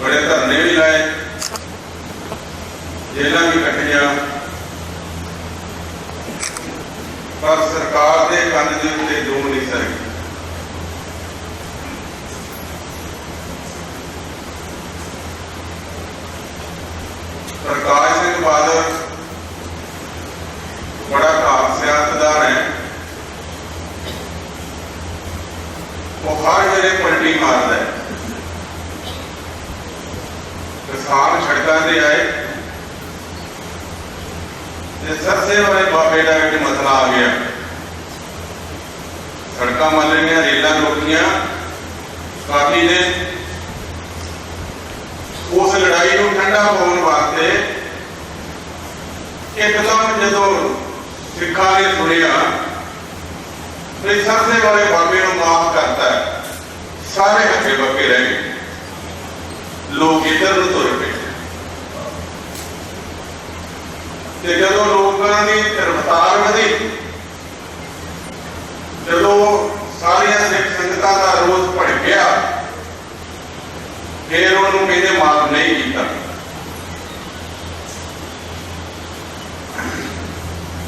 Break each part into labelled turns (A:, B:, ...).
A: ਬੜੇ ਧਰਨੇ ਵੀ ਲਾਏ। ਜੇਲਾਂ ਵੀ ਕੱਟੀਆਂ। ਪਰ ਸਰਕਾਰ ਦੇ ਕੰਨ ਦੇ ਉੱਤੇ ਜੂੰ ਨਹੀਂ ਸਕੀ ਪ੍ਰਕਾਸ਼ ਸਿੰਘ ਬਾਦਲ ਬੜਾ ਘਾਤ ਸਿਆਸਤਦਾਨ ਹੈ ਉਹ ਹਰ ਵੇਲੇ ਪਲਟੀ ਮਾਰਦਾ ਹੈ ਕਿਸਾਨ ਆਏ। ਤੇ ਸਰਸੇ ਵਾਲੇ ਬਾਬੇ ਦਾ ਇੱਕ ਮਸਲਾ ਆ ਗਿਆ। ਸੜਕਾਂ ਮੰਨ ਲਈਆਂ ਰੇਲਾਂ ਰੋਕੀਆਂ। ਕਾਫੀ ਨੇ ਉਸ ਲੜਾਈ ਨੂੰ ਠੰਡਾ ਪਾਉਣ ਵਾਸਤੇ ਇੱਕਦਮ ਜਦੋਂ ਸਿੱਖਾਂ ਨੇ ਸੁਣਿਆ, ਤੇ ਸਰਸੇ ਵਾਲੇ ਬਾਬੇ ਨੂੰ ਮਾਫ ਕਰਤਾ। ਸਾਰੇ ਹੱਥੇ ਬੱਕੇ ਰਹਿ ਗਏ। ਲੋਕ ਇੱਧਰ ਨੂੰ ਤੁਰ ਤੇ ਜਦੋਂ ਲੋਕਾਂ ਦੀ ਰਫਤਾਰ ਵਧੀ, ਜਦੋਂ ਸਾਰੀਆਂ ਸਿੱਖ ਸੰਗਤਾਂ ਦਾ ਰੋਸ ਭੜਕਿਆ ਫਿਰ ਉਹਨੂੰ ਕਹਿੰਦੇ ਮਾਫ ਨਹੀਂ ਕੀਤਾ।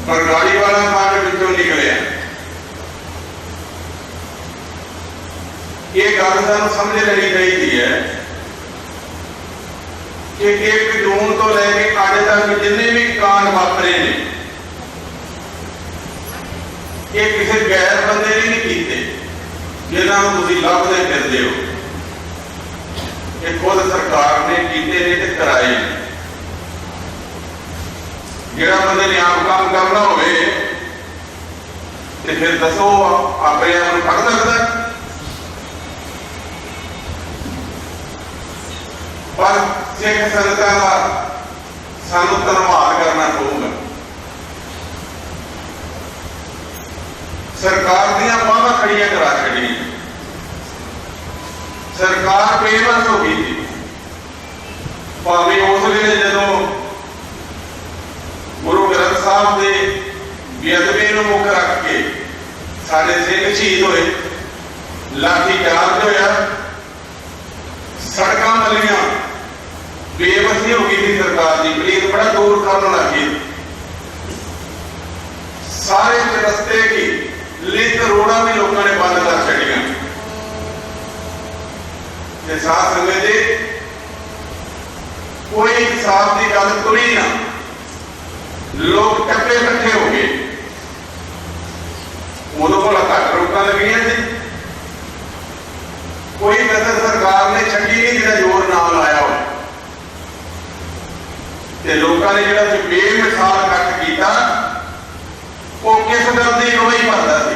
A: ਪਰ ਵਾਲਾ ਮਾਰ ਵਿੱਚੋਂ ਨਿਕਲਿਆ। ਇਹ ਗੱਲ ਸਾਨੂੰ ਸਮਝ ਲੈਣੀ ਚਾਹੀਦੀ ਹੈ ਕਿ ਇੱਕ ਜੂਨ ਤੋਂ ਲੈ ਕੇ ਅੱਜ ਤੱਕ ਜਿੰਨੇ ਵੀ ਕਾਂਡ ਵਾਪਰੇ ਨੇ, ਇਹ ਕਿਸੇ ਗੈਰ ਬੰਦੇ ਨੇ ਨਹੀਂ ਕੀਤੇ, ਜਿਨ੍ਹਾਂ ਨੂੰ ਤੁਸੀਂ ਲੱਭਦੇ ਫਿਰਦੇ ਹੋ। ਇਹ ਖੁਦ ਸਰਕਾਰ ਨੇ ਕੀਤੇ ਨੇ ਤੇ ਕਰਾਏ ਜਿਹੜਾ ਬੰਦੇ ਨੇ ਆਪ ਕੰਮ ਕਰਨਾ ਹੋਵੇ, ਤੇ ਫਿਰ ਦੱਸੋ ਆਪਣੇ ਆਪ ਨੂੰ ਫੜ ਸਕਦਾ ਪਰ ਸਿੱਖ ਸੰਗਤਾਂ ਦਾ ਸਾਨੂੰ ਧੰਨਵਾਦ ਕਰਨਾ ਪਊਗਾ। ਸਰਕਾਰ ਦੀਆਂ ਬਾਹਾਂ ਖੜੀਆਂ ਕਰਾ ਛੱਡੀ। ਸਰਕਾਰ ਬੇਵਸ ਹੋ ਗਈ। ਭਾਵੇਂ ਉਸ ਵੇਲੇ ਜਦੋਂ ਗੁਰੂ ਗ੍ਰੰਥ ਸਾਹਿਬ ਦੇ ਬੇਅਦਬੀ ਨੂੰ ਮੁੱਖ ਰੱਖ ਕੇ ਸਾਡੇ ਸਿੰਘ ਸ਼ਹੀਦ ਹੋਏ ਲਾਠੀ ਚਾਰਜ ਹੋਇਆ, ਸੜਕਾਂ ਮਲੀਆਂ ਬੇਵਸੀ ਹੋ ਗਈ ਸੀ ਸਰਕਾਰ ਦੀ, ਪਲੀਜ਼ ਬੜਾ ਦੂਰ ਕਰਨ ਲੱਗੀ। ਸਾਰੇ ਰਸਤੇ ਕੀ, ਲਿੰਕ ਰੋਡਾਂ ਵੀ ਲੋਕਾਂ ਨੇ ਬੰਦ ਕਰ ਛੱਡੀਆਂ। ਤੇ ਸਾਥ ਸੰਗਤ ਜੀ ਕੋਈ ਇਨਸਾਫ ਦੀ ਗੱਲ ਤੁਰੀ ਨਾ। ਲੋਕ ਟੱਪੇ ਇਕੱਠੇ ਹੋ ਗਏ। ਉਦੋਂ ਕੋਲ ਘੱਟ ਰੋਕਾਂ ਲੱਗੀਆਂ ਸੀ। ਕੋਈ ਕਦਰ ਸਰਕਾਰ ਨੇ ਛੱਡੀ ਨਹੀਂ ਜਿਹੜਾ ਜ਼ੋਰ ਨਾਲ ਲਾਇਆ ਤੇ ਲੋਕਾਂ ਨੇ ਜਿਹੜਾ ਕਿ ਬੇਮਿਸਾਲ ਇਕੱਠ ਕੀਤਾ, ਉਹ ਕਿਸ ਗੱਲ ਦੀ ਗਵਾਹੀ ਭਰਦਾ ਸੀ?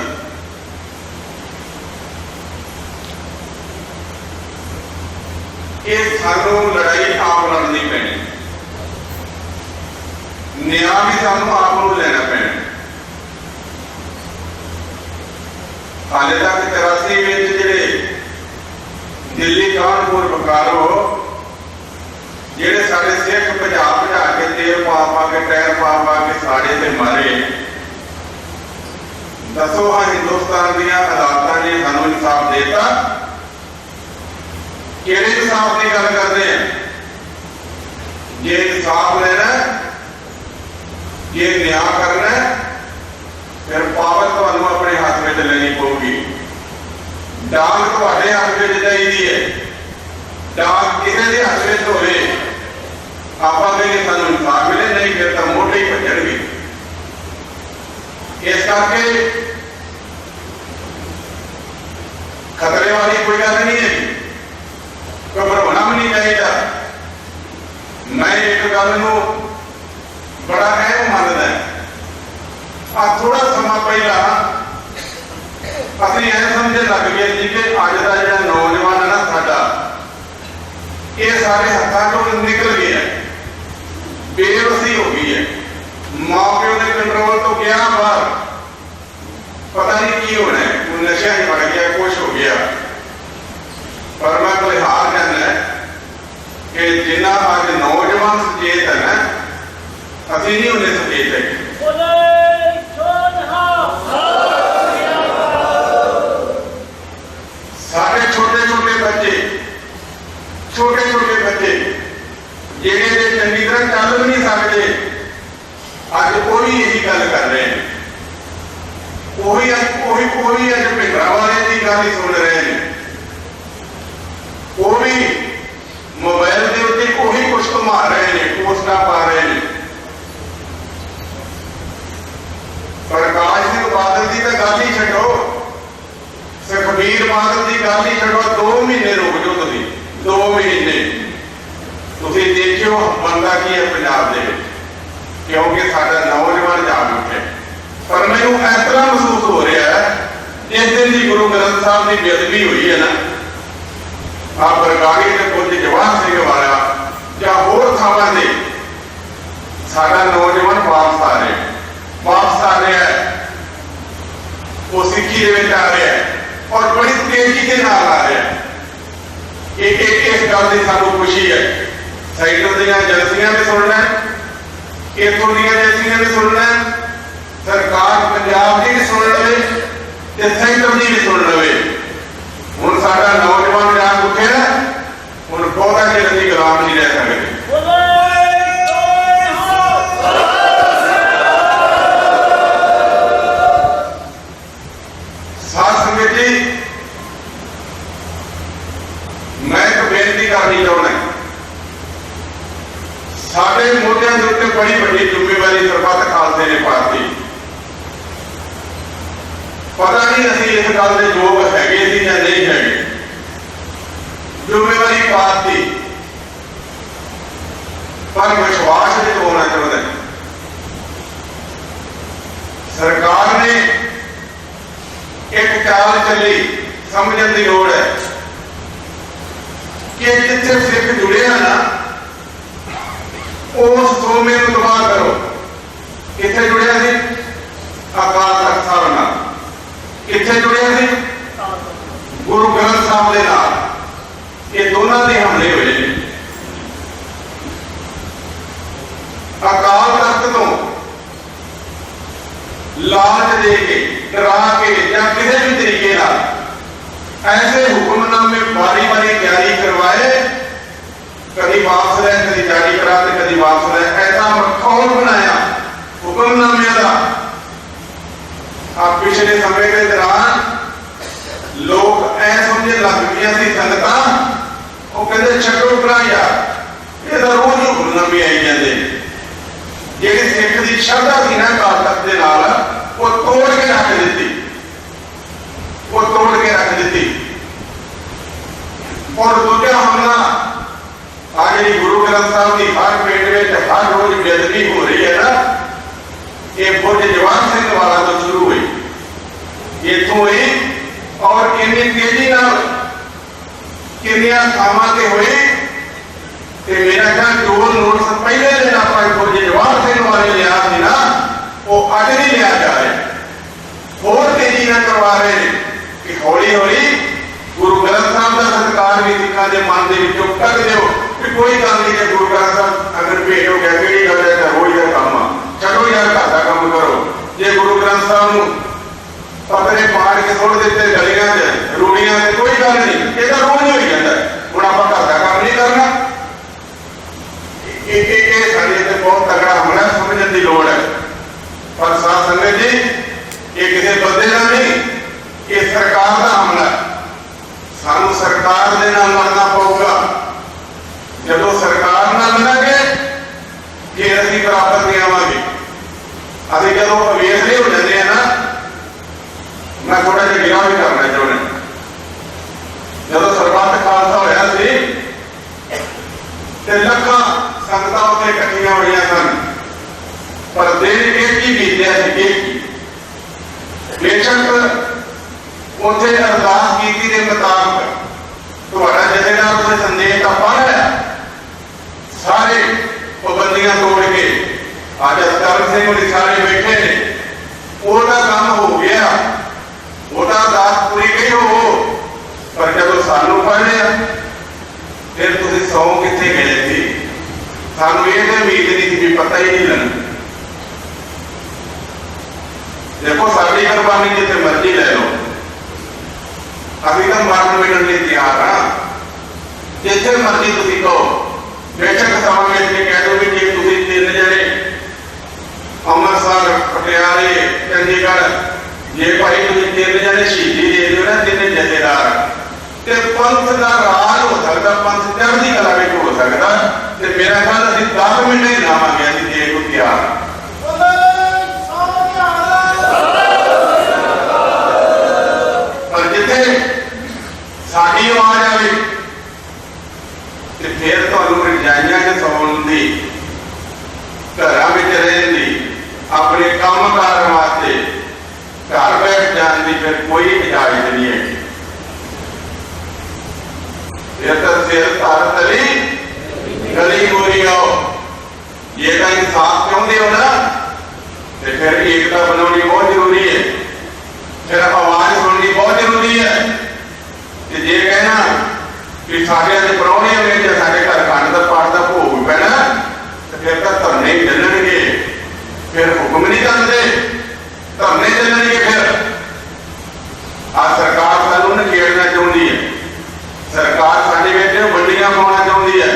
A: ਇਹ ਸਾਨੂੰ ਲੜਾਈ ਆਪ ਲੜਨੀ ਪੈਣੀ। ਨਿਆਂ ਵੀ ਸਾਨੂੰ ਆਪ ਨੂੰ ਲੈਣਾ ਪੈਣਾ। ਹਾਲੇ ਤੱਕ 83 ਵਿੱਚ ਜਿਹੜੇ ਦਿੱਲੀ ਕਾਨਪੁਰ ਬਕਾਰੋ ਜਿਹੜੇ ਸਾਡੇ ਸਿੱਖ ਭਜਾ ਭਜਾ ਕੇ ਤੇਲ ਪਾ ਪਾ ਕੇ ਟਾਇਰ ਪਾ ਪਾ ਕੇ ਸਾੜੇ ਤੇ ਮਾਰੇ। ਦੱਸੋ ਹਾਂ ਹਿੰਦੁਸਤਾਨ ਦੀਆਂ ਅਦਾਲਤਾਂ ਨੇ ਸਾਨੂੰ ਇਨਸਾਫ ਦੇਤਾ? ਕਿਹੜੇ ਇਨਸਾਫ ਦੀ ਗੱਲ ਕਰਦੇ ਆ? ਜੇ ਇਨਸਾਫ ਲੈਣਾ ਜੇ ਨਿਆਂ ਕਰਨਾ ਫਿਰ ਪਾਵਰ ਤੁਹਾਨੂੰ ਆਪਣੇ ਹੱਥ ਵਿੱਚ ਲੈਣੀ ਪਊਗੀ। ਡਾਂਗ ਤੁਹਾਡੇ ਹੱਥ ਵਿੱਚ ਚਾਹੀਦੀ ਹੈ। ਡਾਂਗ ਕਿਸੇ ਦੇ ਹੱਥ ਵਿੱਚ ਹੋਵੇ? ਆਪਾਂ ਕਹਿੰਦੇ ਸਾਨੂੰ ਇਨਸਾਫ ਮਿਲੇ ਨਹੀਂ, ਫਿਰ ਤਾਂ ਮੋਢੇ ਹੀ ਭੱਜਣਗੇ। ਇਸ ਕਰਕੇ ਖਤਰੇ ਵਾਲੀ ਕੋਈ ਗੱਲ ਨਹੀਂ ਹੈ। ਘਬਰਾਉਣਾ ਵੀ ਨਹੀਂ ਚਾਹੀਦਾ। ਮੈਂ ਇੱਕ ਗੱਲ ਨੂੰ ਬੜਾ ਅਹਿਮ ਮੰਨਦਾ ਆ ਥੋੜਾ ਸਮਾਂ ਪਹਿਲਾਂ ਅਸੀਂ ਇਹ ਸਮਝੇ ਲੱਗ ਗਏ ਜੀ ਕਿ ਅੱਜ ਦਾ ਜਿਹੜਾ ਨੌਜਵਾਨ ਹੈ ਨਾ ਸਾਡਾ ਇਹ ਸਾਰੇ ਹੱਥਾਂ ਚੋਂ ਨਿਕਲ ਗਿਆ ਹੈ। ਬੇਵਸੀ ਹੋ ਗਈ ਹੈ ਮਾਂ ਪਿਓ ਦੇ ਕੰਟਰੋਲ ਤੋਂ ਗਿਆ ਬਾਹਰ ਪਤਾ ਨਹੀਂ ਕੀ ਹੋਣਾ ਹੈ ਕੋਈ ਨਸ਼ਾ ਹੀ ਵੜ ਗਿਆ ਕੁਛ ਹੋ ਗਿਆ ਪਰ ਮੈਂ ਕੋਈ ਹਾਰ ਜਾਂਦਾ ਹੈ ਕਿ ਜਿੰਨਾ ਅੱਜ ਨੌਜਵਾਨ ਸੁਚੇਤ ਹੈ ਨਾ ਅਸੀਂ ਨਹੀਂ ਉਹਨੇ ਸੁਚੇਤ ਹੈ
B: ਬੋਲੇ ਸੋਨਹਾ
A: ਸਾਡੇ ਛੋਟੇ ਛੋਟੇ ਬੱਚੇ ਛੋਟੇ ਛੋਟੇ ਬੱਚੇ ਜਿਹੜੇ ਦੇ ਚੰਗੀ ਤਰ੍ਹਾਂ ਚੱਲ ਵੀ ਨਹੀਂ ਸਕਦੇ ਅੱਜ ਉਹ ਵੀ ਇਹੀ ਗੱਲ ਕਰ ਰਹੇ ਨੇ ਉਹੀ ਉਹੀ ਉਹੀ ਅੱਜ ਭਿੰਡਰਾਂ ਦੀ ਗੱਲ ਹੀ ਸੁਣ ਰਹੇ ਨੇ। ਉਹ ਵੀ ਮੋਬਾਈਲ ਦੇ ਉੱਤੇ ਉਹੀ ਕੁਛ ਘੁਮਾ ਰਹੇ ਨੇ, ਪੋਸਟਾਂ ਪਾ ਰਹੇ ਨੇ। ਪ੍ਰਕਾਸ਼ ਸਿੰਘ ਬਾਦਲ ਦੀ ਤਾਂ ਗੱਲ ਹੀ ਛੱਡੋ। ਸੁਖਬੀਰ ਬਾਦਲ ਦੀ ਗੱਲ ਹੀ ਛੱਡੋ 2 ਮਹੀਨੇ ਰੁਕ ਜਾਓ ਤੁਸੀਂ 2 ਮਹੀਨੇ। ਤੁਸੀਂ ਦੇਖਿਓ ਬੰਦਾ ਕੀ ਹੈ ਪੰਜਾਬ ਦੇ ਵਿੱਚ। ਕਿਉਂਕਿ ਸਾਡਾ ਨੌਜਵਾਨ ਜਾਗ ਉੱਠਿਆ ਪਰ ਮੈਨੂੰ ਇਸ ਤਰ੍ਹਾਂ ਮਹਿਸੂਸ ਹੋ ਰਿਹਾ ਹੈ ਜਿਸ ਦਿਨ ਦੀ ਗੁਰੂ ਗ੍ਰੰਥ ਸਾਹਿਬ ਦੀ ਬੇਅਦਬੀ ਹੋਈ ਹੈ ਨਾ। ਆ ਬਰਗਾੜੀ ਦੇ ਪੁੱਜ ਜਵਾਨ ਸਿੰਘ ਵਾਲਾ ਜਾਂ ਹੋਰ ਥਾਵਾਂ ਦੇ ਸਾਡਾ ਨੌਜਵਾਨ ਵਾਪਸ ਆ ਰਿਹਾ ਵਾਪਸ ਆ ਰਿਹਾ ਉਹ ਸਿੱਖੀ ਦੇ ਵਿੱਚ ਆ ਰਿਹਾ ਔਰ ਬੜੀ ਤੇਜ਼ੀ ਦੇ ਨਾਲ ਆ ਰਿਹਾ ਹੈ। ਇੱਕ ਇਸ ਗੱਲ ਦੀ ਸਾਨੂੰ ਖੁਸ਼ੀ ਹੈ। ਸਾਈਡਰ ਦੀਆਂ ਏਜੰਸੀਆਂ ਵੀ ਸੁਣਨਾ ਹੈ। ਦੀਆਂ ਏਜੰਸੀਆਂ ਵੀ ਸੁਣਨਾ ਹੈ। ਸਰਕਾਰ ਪੰਜਾਬ ਦੀ ਵੀ ਸੁਣ ਲਵੇ ਤੇ ਸੈਂਟਰ ਦੀ ਵੀ ਸੁਣ ਲਵੇ। ਹੁਣ ਸਾਡਾ ਨੌਜਵਾਨ ਜਾਗ ਉੱਠਿਆ ਹੈ, ਹੁਣ ਬਹੁਤਾ ਚਿਰ ਅਸੀਂ ਗੁਲਾਮ ਨਹੀਂ ਰਹਿ ਸਕਦੇ
B: ਬੋਲੇ ਸੋਨਹਾ
A: ਸਾਧ ਸੰਗਤ ਜੀ ਮੈਂ ਇੱਕ ਬੇਨਤੀ ਕਰਨੀ ਚਾਹੁੰਦਾ ਸਾਡੇ ਮੋਢਿਆਂ ਦੇ ਉੱਤੇ ਬੜੀ ਵੱਡੀ ਜ਼ਿੰਮੇਵਾਰੀ ਸਰਬੱਤ ਖਾਲਸੇ ਨੇ ਪਾਤੀ ਪਤਾ ਨਹੀਂ ਅਸੀਂ ਇਸ ਗੱਲ ਦੇ ਯੋਗ ਹੈਗੇ ਸੀ ਜਾਂ ਨਹੀਂ ਹੈਗੇ ਜ਼ਿੰਮੇਵਾਰੀ ਪਾਤੀ ਪਰ ਵਿਸ਼ਵਾਸ ਵਿੱਚ ਹੋਣਾ ਚਾਹੁੰਦਾ ਸਰਕਾਰ ਨੇ ਇੱਕ ਚਾਲ ਚੱਲੀ ਸਮਝਣ ਦੀ ਲੋੜ ਹੈ ਕਿ ਜਿੱਥੇ ਸਿੱਖ ਜੁੜਿਆ ਨਾ ਉਸ ਸੋਮੇ ਨੂੰ ਤਬਾਹ ਕਰੋ ਕਿੱਥੇ ਜੁੜਿਆ ਸੀ ਅਕਾਲ ਤਖਤ ਸਾਹਿਬ ਨਾਲ ਕਿੱਥੇ ਜੁੜਿਆ ਸੀ ਗੁਰੂ ਗ੍ਰੰਥ ਸਾਹਿਬ ਦੇ ਨਾਲ ਇਹ ਦੋਨਾਂ ਦੇ ਹਮਲੇ ਹੋਏ ਨੇ ਅਕਾਲ ਤਖਤ ਤੋਂ ਲਾਲਚ ਦੇ ਕੇ ਡਰਾ ਕੇ ਜਾਂ ਕਿਸੇ ਵੀ ਤਰੀਕੇ ਨਾਲ ਐਸੇ ਹੁਕਮਨਾਮੇ ਵਾਰੀ ਵਾਰੀ ਜਾਰੀ ਕਰਵਾਏ ਕਦੀ ਵਾਪਸ ਲੈ ਕਦੀ ਜਾਰੀ ਕਰਾ ਤੇ ਕਦੀ ਵਾਪਸ ਲੈ ਐਸਾ ਮਖੌਲ ਬਣਾਇਆ ਹੁਕਮਨਾਮਿਆਂ ਦਾ ਆ ਪਿਛਲੇ ਸਮੇਂ ਦੇ ਦੌਰਾਨ ਲੋਕ ਐ ਸਮਝਣ ਲੱਗ ਗਈਆਂ ਸੀ ਸੰਗਤਾਂ ਉਹ ਕਹਿੰਦੇ, ਛੱਡੋ ਭਰਾ ਯਾਰ ਇਹ ਤਾਂ ਰੋਜ਼ ਹੀ ਹੁਕਮਨਾਮੇ ਆਈ ਜਾਂਦੇ। ਜਿਹੜੀ ਸਿੱਖ ਦੀ ਸ਼ਰਧਾ ਸੀ ਨਾ ਅਕਾਲ ਦੇ ਨਾਲ, ਉਹ ਤੋੜ ਕੇ ਰੱਖ ਦਿੱਤੀ। ਉਹ ਤੋੜ ਕੇ ਰੱਖ ਦਿੱਤੀ। ਔਰ ਦੂਜਾ ਹਮਲਾ, ਆ ਜਿਹੜੀ ਗੁਰੂ ਗ੍ਰੰਥ ਸਾਹਿਬ ਦੀ ਹਰ ਪਿੰਡ ਵਿੱਚ ਹਰ ਰੋਜ਼ ਬੇਅਦਬੀ ਹੋ ਰਹੀ ਹੈ ਨਾ, ਇਹ ਬੁੱਢ ਜਵਾਨ ਸਿੰਘ ਵਾਲਾ ਤੋਂ ਸ਼ੁਰੂ ਹੋਈ ਇੱਥੋਂ ਹੀ ਔਰ ਕਿੰਨੀ ਤੇਜ਼ੀ ਨਾਲ ਕਿੰਨੀਆਂ ਥਾਵਾਂ ਤੇ ਹੋਏ ਤੇ ਮੇਰਾ ਖਿਆਲ ਜੋ ਨੋਟਿਸ ਪਹਿਲੇ ਦਿਨ ਆਪਾਂ ਬੁੱਢ ਜਵਾਨ ਸਿੰਘ ਵਾਲੇ ਲਿਆ ਸੀ ਨਾ, ਉਹ ਅੱਜ ਨਹੀਂ ਲਿਆ ਜਾ ਰਿਹਾ ਹੋਰ ਤੇਜ਼ੀ ਨਾਲ ਕਰਵਾ ਰਹੇ ਨੇ ਕਿ ਹੌਲੀ ਹੌਲੀ ਗੁਰੂ ਗ੍ਰੰਥ ਸਾਹਿਬ ਦਾ ਸਤਿਕਾਰ ਵੀ ਸਿੱਖਾਂ ਦੇ ਮਨ ਦੇ ਵਿੱਚੋਂ ਕੱਢ ਦਿਓ ਕਿ ਕੋਈ ਗੱਲ ਨਹੀਂ ਜੇ ਗੁਰੂ ਗ੍ਰੰਥ ਸਾਹਿਬ ਅਗਰ ਭੇਟ ਹੋ ਗਿਆ ਕਿਹੜੀ ਗੱਲ ਹੈ ਤਾਂ ਰੋਜ਼ ਦਾ ਕੰਮ ਆ। ਛੱਡੋ ਯਾਰ, ਘਰ ਦਾ ਕੰਮ ਕਰੋ। ਜੇ ਗੁਰੂ ਗ੍ਰੰਥ ਸਾਹਿਬ ਨੂੰ ਪਤਰੇ ਪਾੜ ਕੇ ਸੁੱਟ ਦਿੱਤੇ ਗਲੀਆਂ 'ਚ ਰੂੜੀਆਂ ਤੇ ਕੋਈ ਗੱਲ ਨਹੀਂ। ਇਹ ਤਾਂ ਹੀ ਜਾਂਦਾ। ਹੁਣ ਆਪਾਂ ਘਰ ਦਾ ਕੰਮ ਨਹੀਂ ਕਰਨਾ। ਇਹ ਇਹ ਇਹ ਸਾਡੇ ਤੇ ਬਹੁਤ ਤਗੜਾ ਹਮਲਾ ਸਮਝਣ ਦੀ ਲੋੜ ਹੈ। ਪਰ ਸਾਧ ਸੰਗਤ ਜੀ, ਇਹ ਕਿਸੇ ਬੰਦੇ ਦਾ ਨਹੀਂ, ਇਹ ਸਰਕਾਰ ਦਾ ਹਮਲਾ ਸਾਨੂੰ ਸਰਕਾਰ ਦੇ ਨਾਲ ਲੜਨਾ ਪਊਗਾ। ਜਦੋਂ ਸਰਕਾਰ ਨਾਲ ਲੜਾਂਗੇ, ਫਿਰ ਅਸੀਂ ਬਰਾਬਰ ਤੇ ਆਵਾਂਗੇ। ਅਸੀਂ ਜਦੋਂ ਅਵੇਸਲੇ ਹੋ ਜਾਂਦੇ ਆ ਨਾ, ਮੈਂ ਥੋੜਾ ਜਿਹਾ ਗਿਰਾ ਵੀ ਕਰਨਾ ਚਾਹੁੰਦਾ ਜਦੋਂ ਸਰਬੱਤ ਖਾਲਸਾ ਹੋਇਆ ਸੀ ਤੇ ਲੱਖਾਂ ਸੰਗਤਾਂ ਉੱਤੇ ਇਕੱਠੀਆਂ ਹੋਈਆਂ ਸਨ ਪਰ ਦਿਨ ਇੱਕ ਹੀ ਬੀਤਿਆ ਸੀ ਇੱਕ ਹੀ ਬੇਸ਼ੱਕ ਉੱਥੇ ਅਰਦਾਸ ਕੀਤੀ ਦੇ ਮੁਤਾਬਕ ਤੁਹਾਡਾ ਜਥੇਦਾਰ ਉਹਨੇ ਸੰਦੇਸ਼ ਦਾ ਪੜ੍ਹਿਆ ਸਾਰੇ ਪਾਬੰਦੀਆਂ ਤੋੜ ਕੇ ਅੱਜ ਅਸਕਰ ਸਿੰਘ ਉਹਦੇ ਸਾਰੇ ਬੈਠੇ ਨੇ। ਉਹਦਾ ਕੰਮ ਹੋ ਗਿਆ। ਉਹਦਾ ਅਰਦਾਸ ਪੂਰੀ ਗਈ ਹੋ। ਪਰ ਜਦੋਂ ਸਾਨੂੰ ਪੜ੍ਹ ਲਿਆ ਫਿਰ ਤੁਸੀਂ ਸੌ ਕਿੱਥੇ ਗਏ ਸੀ? ਸਾਨੂੰ ਇਹ ਉਮੀਦ ਨਹੀਂ ਸੀ ਪਤਾ ਹੀ ਨਹੀਂ ਲੱਗਦਾ। ਦੇਖੋ, ਸਾਡੀ ਕੁਰਬਾਨੀ ਜਿੱਥੇ ਮਰਜ਼ੀ ਲੈ ਲਓ। ਅਸੀਂ ਤਾਂ ਮਰਨ ਮਿਲਣ ਲਈ ਤਿਆਰ ਹਾਂ ਜਿੱਥੇ ਮਰਜ਼ੀ ਤੁਸੀਂ ਕਹੋ। ਬੇਸ਼ੱਕ ਸਮਾਂ ਵਿੱਚ ਕਹਿ ਦੋ ਵੀ ਜੇ ਤੁਸੀਂ ਤਿੰਨ ਜਣੇ ਅੰਮ੍ਰਿਤਸਰ, ਪਟਿਆਲੇ, ਚੰਡੀਗੜ੍ਹ, ਜੇ ਭਾਈ ਤੁਸੀਂ ਤਿੰਨ ਜਣੇ ਸ਼ਹੀਦੀ ਦੇ ਦਿਓ ਨਾ, ਤਿੰਨ ਜਥੇਦਾਰ। ਤੇ ਪੰਥ ਦਾ ਰਾਜ ਹੋ ਸਕਦਾ, ਪੰਥ ਚੜ੍ਹਦੀ ਕਲਾ ਵਿੱਚ ਹੋ ਸਕਦਾ। ਤੇ ਮੇਰਾ ਖਿਆਲ, ਅਸੀਂ 10 ਮਿੰਟ ਹੀ ਲਾਵਾਂਗੇ ਜੇ ਕੋਈ ਤਿਆਰ। ਹਾਂ। ਸਾਡੀ ਆਵਾਜ਼ ਆਵੇ। ਤੇ ਫਿਰ ਤੁਹਾਨੂੰ ਰਜਾਈਆਂ 'ਚ ਸੌਣ ਦੀ ਘਰਾਂ ਵਿੱਚ ਰਹਿਣ ਦੀ ਆਪਣੇ ਕੰਮ ਕਾਰ ਵਾਸਤੇ। ਘਰ ਬੈਠ ਜਾਣ ਦੀ ਫਿਰ ਕੋਈ ਇਜਾਜ਼ਤ ਨਹੀਂ ਹੈ। ਇਹ ਤਾਂ ਸਿਰ ਧਰ ਤਲੀ ਗਲੀ ਗੋਰੀ ਆਓ। ਇਹ ਤਾਂ ਇਨਸਾਫ ਚਾਹੁੰਦੇ ਹੋ ਨਾ, ਤੇ ਫਿਰ ਏਕਤਾ ਬਣਾਉਣੀ ਬਹੁਤ ਜ਼ਰੂਰੀ ਹੈ। ਫਿਰ ਆਵਾਜ਼ ਸੁਣਨੀ ਬਹੁਤ ਜ਼ਰੂਰੀ ਹੈ ਤੇ ਜੇ ਕਹਿਣਾ ਕਿ ਸਾਡੇ ਅੱਜ ਪ੍ਰਾਹੁਣੇ ਹੋਏ ਜਾਂ ਸਾਡੇ ਘਰ ਖੰਡ ਦਾ ਪਾਠ ਦਾ ਭੋਗ ਪੈਣਾ ਤੇ ਫਿਰ ਤਾਂ ਧਰਨੇ ਹੀ ਚੱਲਣਗੇ। ਫਿਰ ਹੁਕਮ ਨਹੀਂ ਚੱਲਦੇ। ਧਰਨੇ ਚੱਲਣਗੇ ਫਿਰ। ਆ ਸਰਕਾਰ ਸਾਨੂੰ ਨਕੇੜਨਾ ਚਾਹੁੰਦੀ ਹੈ। ਸਰਕਾਰ ਸਾਡੇ ਵਿੱਚ ਵੱਡੀਆਂ ਪਾਉਣਾ ਚਾਹੁੰਦੀ ਹੈ।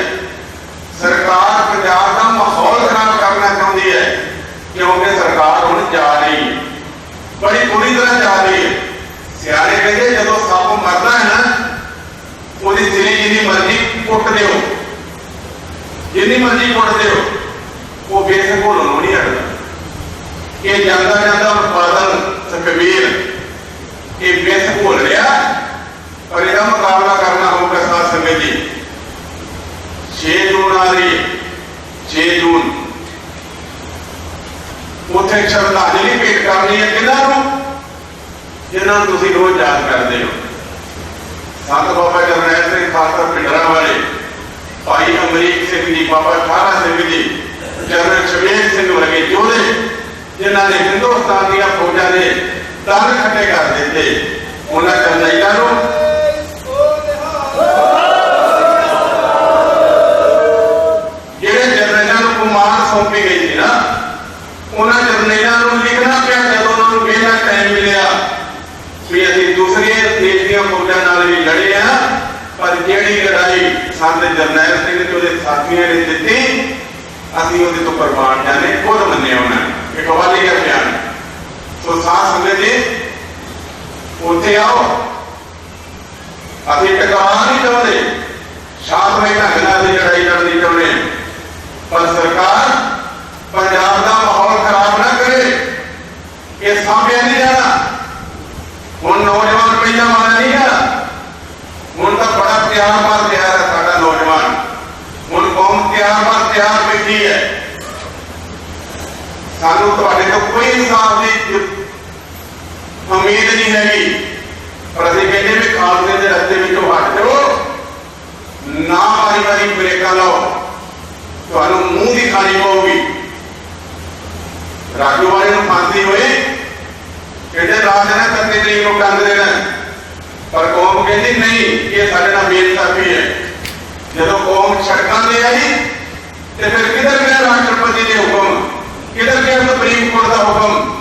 A: ਸਰਕਾਰ ਪੰਜਾਬ ਦਾ ਮਾਹੌਲ ਖਰਾਬ ਕਰਨਾ ਚਾਹੁੰਦੀ ਹੈ, ਕਿਉਂਕਿ ਸਰਕਾਰ ਹੁਣ ਜਾ ਰਹੀ ਹੈ। ਬੜੀ ਬੁਰੀ ਤਰ੍ਹਾਂ ਜਾ ਰਹੀ ਹੈ ਸਿਆਣੇ ਕਹਿੰਦੇ ਜਦੋਂ ਸੱਪ ਮਰਦਾ ਹੈ ਨਾ ਉਹਦੀ ਸਿਰੀ ਜਿੰਨੀ ਮਰਜ਼ੀ ਕੁੱਟ ਜਿੰਨੀ ਮਰਜ਼ੀ ਕੁੱਟ ਦਿਓ ਉਹ ਬੇਸ਼ੱਕ ਹੋਣੋਂ ਨਹੀਂ ਹਟਦਾ ਇਹ ਜਾਂਦਾ ਜਾਂਦਾ ਉਤਪਾਦਨ ਸੁਖਬੀਰ ਇਹ ਬੇਸ਼ੱਕ ਭੁੱਲ ਰਿਹਾ ਪਰ ਇਹਦਾ ਮੁਕਾਬਲਾ ਕਰਨਾ ਹੋਊਗਾ ਸਾਧ ਸੰਗਤ ਜੀ 6 ਜੂਨ ਆ ਰਹੀ 6 ਜੂਨ। ਉੱਥੇ ਸ਼ਰਧਾਂਜਲੀ ਭੇਟ ਕਰਨੀ ਹੈ ਕਿਹਨਾਂ ਨੂੰ? ਜਿਨ੍ਹਾਂ ਨੂੰ ਤੁਸੀਂ ਰੋਜ਼ ਯਾਦ ਕਰਦੇ ਹੋ। ਸੰਤ ਬਾਬਾ ਜਰਨੈਲ ਸਿੰਘ ਖਾਲਸਾ ਪਿੰਡਰਾਂ ਵਾਲੇ। ਭਾਈ ਅਮਰੀਕ ਸਿੰਘ ਜੀ ਬਾਬਾ ਖਾਰਾ ਸਿੰਘ ਜੀ ਜਨਰਲ ਸ਼ਵੇਰ ਸਿੰਘ ਵਰਗੇ ਯੋਧੇ ਜਿਨ੍ਹਾਂ ਨੇ ਹਿੰਦੁਸਤਾਨ ਦੀਆਂ ਫੌਜਾਂ ਦੇ ਦਰ ਖੱਟੇ ਕਰ ਦਿੱਤੇ ਉਹਨਾਂ ਜਰਨੈਲਾਂ ਨੂੰ ਜਿਹੜੇ ਜਰਨੈਲਾਂ ਨੂੰ ਕਮਾਂਡ ਸੌਂਪੀ ਗਈ ਸੀ ਨਾ ਉਹਨਾਂ ਜਰਨੈਲਾਂ ਨੂੰ ਲਿਖਣਾ ਪਿਆ ਜਦੋਂ ਉਹਨਾਂ ਨੂੰ ਵੇਲਾ ਟਾਈਮ ਮਿਲਿਆ ਵੀ ਅਸੀਂ ਦੂਸਰੇ ਦੇਸ਼ ਦੀਆਂ ਫੌਜਾਂ ਨਾਲ ਵੀ ਲੜੇ ਆ ਪਰ ਜਿਹੜੀ ਲੜਾਈ ਸਾਡੇ ਜਰਨੈਲ ਸਿੰਘ ਤੇ ਉਹਦੇ ਸਾਥੀਆਂ ਨੇ ਦਿੱਤੀ ਅਸੀਂ ਉਹਦੇ ਤੋਂ ਕੁਰਬਾਨ ਜਾਣੇ ਖੁਦ ਮੰਨਿਆ ਉਹਨਾਂ ਨੇ। ਇੱਕ ਹਵਾਲੇ ਦਾ ਬਿਆਨ। ਸੋ ਸਾਥ ਸੰਗਤ ਜੀ, ਉੱਥੇ ਆਓ। ਅਸੀਂ ਟਕਰਾਅ ਨਹੀਂ ਚਾਹੁੰਦੇ। ਸ਼ਾਂਤਮਈ ਢੰਗ ਨਾਲ ਲੜਾਈ ਲੜਨੀ ਚਾਹੁੰਦੇ ਪਰ ਸਰਕਾਰ ਪੰਜਾਬ ਦਾ ਮਾਹੌਲ ਖਰਾਬ ਨਾ ਕਰੇ ਇਹ ਸਾਹਮਣੇ ਨਹੀਂ ਜਾਣਾ ਹੁਣ ਨੌਜਵਾਨ ਪਹਿਲਾਂ ਵਾਲਾ ਨਹੀਂ ਆ ਹੁਣ ਤਾਂ ਬੜਾ ਪਿਆਰ ਮਾਰ ਤਿਆਰ ਹੈ ਸਾਡਾ ਨੌਜਵਾਨ ਹੁਣ ਕੌਮ ਤਿਆਰ ਮਾਰ ਤਿਆਰ ਬੈਠੀ ਹੈ ਸਾਨੂੰ ਤੁਹਾਡੇ ਤੋਂ ਕੋਈ ਇਨਸਾਫ ਦੀ ਉਮੀਦ ਨਹੀਂ ਹੈਗੀ। ਪਰ ਅਸੀਂ ਕਹਿੰਦੇ ਵੀ ਖਾਲਸੇ ਦੇ ਰਸਤੇ ਵਿੱਚੋਂ ਹਟ ਜਾਓ। ਨਾ ਵਾਰੀ ਵਾਰੀ ਬ੍ਰੇਕਾਂ ਲਾਓ। ਤੁਹਾਨੂੰ ਮੂੰਹ ਦੀ ਖਾਣੀ ਪਊਗੀ। ਰਾਜੂ ਵਾਲੇ ਨੂੰ ਫਾਂਸੀ ਹੋਏ। ਕਹਿੰਦੇ ਰਾਜ ਨੇ ਤੱਕੇ ਨਹੀਂ ਨੂੰ ਟੰਗ ਦੇਣਾ ਪਰ ਕੌਮ ਕਹਿੰਦੀ ਨਹੀਂ, ਇਹ ਸਾਡੇ ਨਾਲ ਬੇਇਨਸਾਫੀ ਹੈ। ਜਦੋਂ ਕੌਮ ਸੜਕਾਂ ਤੇ ਆਈ, ਤੇ ਫਿਰ ਕਿਧਰ ਗਿਆ ਰਾਸ਼ਟਰਪਤੀ ਨੇ ਹੁਕਮ ਕਿੱਧਰ ਗਿਆ ਸੁਪਰੀਮ ਕੋਰਟ ਦਾ ਹੁਕਮ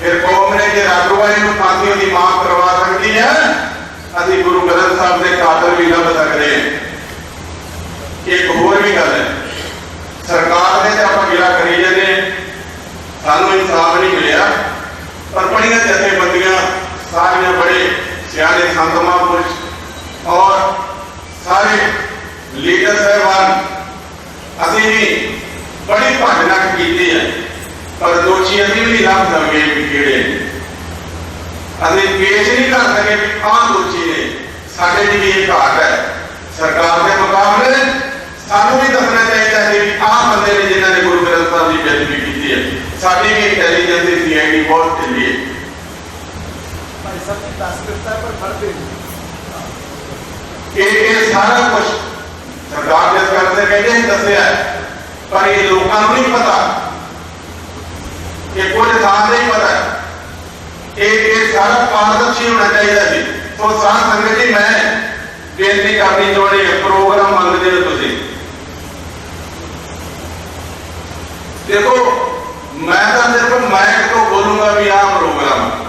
A: ਫਿਰ ਕੌਮ ਨੇ ਜੇ ਰਾਜੂ ਵਾਲੇ ਨੂੰ ਫਾਂਸੀ ਦੀ ਮਾਫ ਕਰਵਾ ਸਕਦੀ ਹੈ ਅਸੀਂ ਗੁਰੂ ਗ੍ਰੰਥ ਸਾਹਿਬ ਦੇ ਕਾਤਲ ਵੀ ਲੱਭ ਸਕਦੇ ਹਾਂ ਇੱਕ ਹੋਰ ਵੀ ਗੱਲ ਹੈ ਸਰਕਾਰ ਦੇ ਤੇ ਆਪਾਂ ਗਿਲਾ ਕਰੀ ਜਾਂਦੇ ਹਾਂ। ਸਾਨੂੰ ਇਨਸਾਫ ਨਹੀਂ ਮਿਲਿਆ ਪਰ ਬੜੀਆਂ ਜਥੇਬੰਦੀਆਂ ਸਾਰੀਆਂ ਬੜੇ ਸਿਆਣੇ ਸੰਤ ਮਹਾਂਪੁਰਸ਼ ਔਰ ਸਾਰੇ ਲੀਡਰ ਸਾਹਿਬਾਨ ਅਸੀਂ ਵੀ ਬੜੀ ਭਜਨਕ ਕੀਤੀ ਹੈ ਪਰ ਦੋਸ਼ੀ ਅਸੀਂ ਵੀ ਨਹੀਂ ਲੱਭ ਸਕੇ ਵੀ ਕਿਹੜੇ ਨੇ। ਅਸੀਂ ਪੇਸ਼ ਨਹੀਂ ਕਰ ਸਕੇ ਵੀ ਆਹ ਦੋਸ਼ੀ ਨੇ ਸਾਡੇ ਦੀ ਵੀ ਇਹ ਘਾਟ ਹੈ ਸਰਕਾਰ ਦੇ ਮੁਕਾਬਲੇ ਸਾਨੂੰ ਵੀ ਦੱਸਣਾ ਚਾਹੀਦਾ ਸੀ ਵੀ ਆਹ ਬੰਦੇ ਨੇ ਜਿਨ੍ਹਾਂ ਨੇ ਗੁਰੂ ਗ੍ਰੰਥ ਸਾਹਿਬ ਦੀ ਬੇਅਦਬੀ ਕੀਤੀ ਹੈ ਸਾਡੀ ਵੀ ਇੰਟੈਲੀਜੈਂਸ ਦੀ ਸੀਆਈਡੀ ਬਹੁਤ ਢਿੱਲੀ ਹੈ
C: ਸਭ ਜੀ ਦੱਸ ਦਿੱਤਾ ਪਰ ਫੜਦੇ ਨਹੀਂ
A: ਇਹ ਇਹ ਸਾਰਾ ਕੁਝ ਸਰਕਾਰ ਜਿਸ ਕਰਦੇ ਕਹਿੰਦੇ ਹੀ ਦੱਸਿਆ ਹੈ। ਪਰ ਇਹ ਲੋਕਾਂ ਨੂੰ ਨਹੀਂ ਪਤਾ ਇਹ ਕੁਝ ਥਾਂ ਤੇ ਹੀ ਪਤਾ ਹੈ। ਇਹ ਇਹ ਸਾਰਾ ਪਾਰਦਰਸ਼ੀ ਹੋਣਾ ਚਾਹੀਦਾ ਸੀ ਸੋ ਸਾਧ ਸੰਗਤ ਜੀ ਮੈਂ ਬੇਨਤੀ ਕਰਨੀ ਚਾਹੁੰਦੀ ਹਾਂ ਪ੍ਰੋਗਰਾਮ ਮੰਗਦੇ ਹੋ ਤੁਸੀਂ ਦੇਖੋ ਮੈਂ ਤਾਂ ਸਿਰਫ ਮਾਈਕ ਤੋਂ ਬੋਲੂੰਗਾ ਵੀ ਆਹ ਪ੍ਰੋਗਰਾਮ ਹੈ।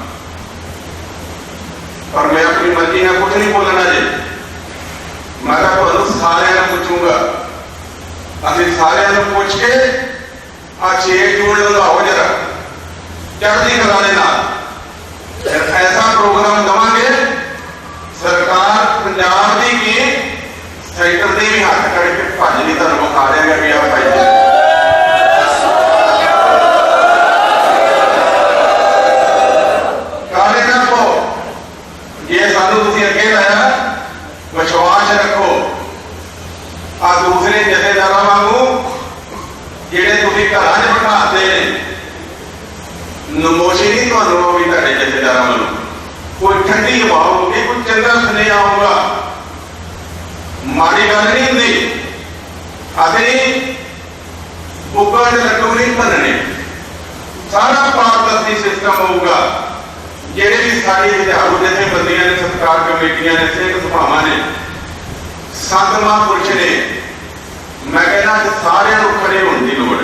A: ਪਰ ਮੈਂ ਆਪਣੀ ਮਰਜ਼ੀ ਨਾਲ ਕੁਝ ਨਹੀਂ ਬੋਲਣਾ ਜੀ ਮੈਂ ਤਾਂ ਤੁਹਾਨੂੰ ਸਾਰਿਆਂ ਨੂੰ ਪੁੱਛੂੰਗਾ ਅਸੀਂ ਚੜ੍ਹਦੀ ਕਲਾ ਨਾਲ। ਐਸਾ ਪ੍ਰੋਗਰਾਮ ਦਵਾਂਗੇ ਸਰਕਾਰ ਪੰਜਾਬ ਦੀ ਕੀ ਸੈਕਟਰ ਦੇ ਵੀ ਹੱਥ ਕੱਢ ਕੇ ਭੱਜ ਨਹੀਂ ਤੁਹਾਨੂੰ ਵਿਖਾ ਦੇਗਾ ਵੀ ਆ ਭਾਈ ਜੀ। ਕਾਲੇ ਨਾ ਪੋ ਇਹ ਸਾਨੂੰ ਤੁਸੀਂ ਅੱਗੇ ਲਾਇਆ ਵਿਸ਼ਵਾਸ ਰੱਖੋ ਆ ਦੂਸਰੇ ਜਥੇਦਾਰਾਂ ਵਾਂਗੂ ਜਿਹੜੇ ਤੁਸੀਂ ਘਰਾਂ 'ਚ ਬਿਠਾਉਂਦੇ ਨੇ ਨਮੋਸ਼ੀ ਨਹੀਂ ਤੁਹਾਨੂੰ ਉਹ ਵੀ ਤੁਹਾਡੇ ਜਥੇਦਾਰਾਂ ਵੱਲੋਂ ਕੋਈ ਠੰਡੀ ਹਵਾ ਹੋਊਗੀ ਸੁਨੇਹਾ ਆਊਗਾ, ਮਾੜੀ ਗੱਲ ਨਹੀਂ ਹੁੰਦੀ। ਅਸੀਂ ਉੱਪਰ ਦੇ ਲੱਡੂ ਨਹੀਂ ਭੰਨਣੇ ਸਾਰਾ ਪਾਰਦਰਸ਼ੀ ਸਿਸਟਮ ਹੋਊਗਾ। ਜਿਹੜੇ ਵੀ ਸਾਡੀ ਵਿਧਾਰੂ ਜਿੱਥੇ ਬੰਦੀਆਂ ਨੇ ਸਰਕਾਰ ਕਮੇਟੀਆਂ ਨੇ, ਸਿੱਖ ਸਭਾਵਾਂ ਨੇ, ਸੰਤ ਮਹਾਂਪੁਰਸ਼ ਨੇ, ਮੈਂ ਕਹਿੰਦਾ ਸਾਰਿਆਂ ਨੂੰ ਖੜੇ ਹੋਣ ਦੀ ਲੋੜ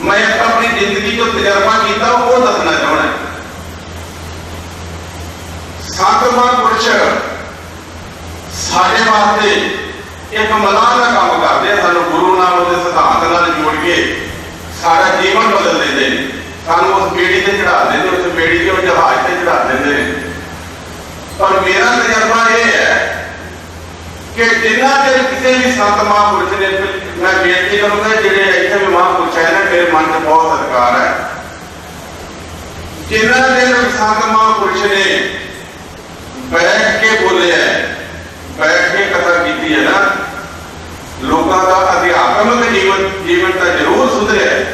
A: ਮੈਂ ਆਪਣੀ ਜ਼ਿੰਦਗੀ ਤੋਂ ਤਜਰਬਾ ਕੀਤਾ, ਉਹ ਦੱਸਣਾ ਚਾਹੁੰਦਾ ਸੰਤ ਮਹਾਂਪੁਰਸ਼ ਸਾਡੇ ਵਾਸਤੇ ਇੱਕ ਮਲਾਹ ਦਾ ਕੰਮ ਕਰਦੇ ਆ, ਸਾਨੂੰ ਗੁਰੂ ਨਾਲ ਉਹਦੇ ਸਿਧਾਂਤ ਨਾਲ ਜੋੜ ਕੇ ਸਾਡਾ ਜੀਵਨ ਬਦਲ ਦਿੰਦੇ ਨੇ। ਸਾਨੂੰ ਉਸ ਬੇੜੀ ਤੇ ਚੜਾ ਦਿੰਦੇ ਉਸ ਬੇੜੀ ਤੇ ਉਹ ਜਹਾਜ਼ ਤੇ ਚੜਾ ਦਿੰਦੇ ਨੇ। ਪਰ ਮੇਰਾ ਤਜਰਬਾ ਇਹ ਹੈ ਕਿ ਜਿੰਨਾ ਚਿਰ ਕਿਸੇ ਵੀ ਸੰਤ ਮਹਾਂਪੁਰਸ਼ ਨੇ, ਮੈਂ ਬੇਨਤੀ ਕਰੂੰਗਾ ਜਿਹੜੇ ਇੱਥੇ ਵੀ ਮਹਾਂਪੁਰਸ਼ ਹੈ ਨਾ, ਮੇਰੇ ਮਨ 'ਚ ਬਹੁਤ ਸਤਿਕਾਰ ਹੈ। ਜਿੰਨਾ ਚਿਰ ਸੰਤ ਮਹਾਂਪੁਰਸ਼ ਨੇ ਬੈਠ ਕੇ ਬੋਲਿਆ ਬੈਠ ਕੇ ਕਥਾ ਕੀਤੀ ਹੈ ਨਾ। ਲੋਕਾਂ ਦਾ ਅਧਿਆਤਮਿਕ ਜੀਵਨ ਜੀਵਨ ਤਾਂ ਜ਼ਰੂਰ ਸੁਧਰਿਆ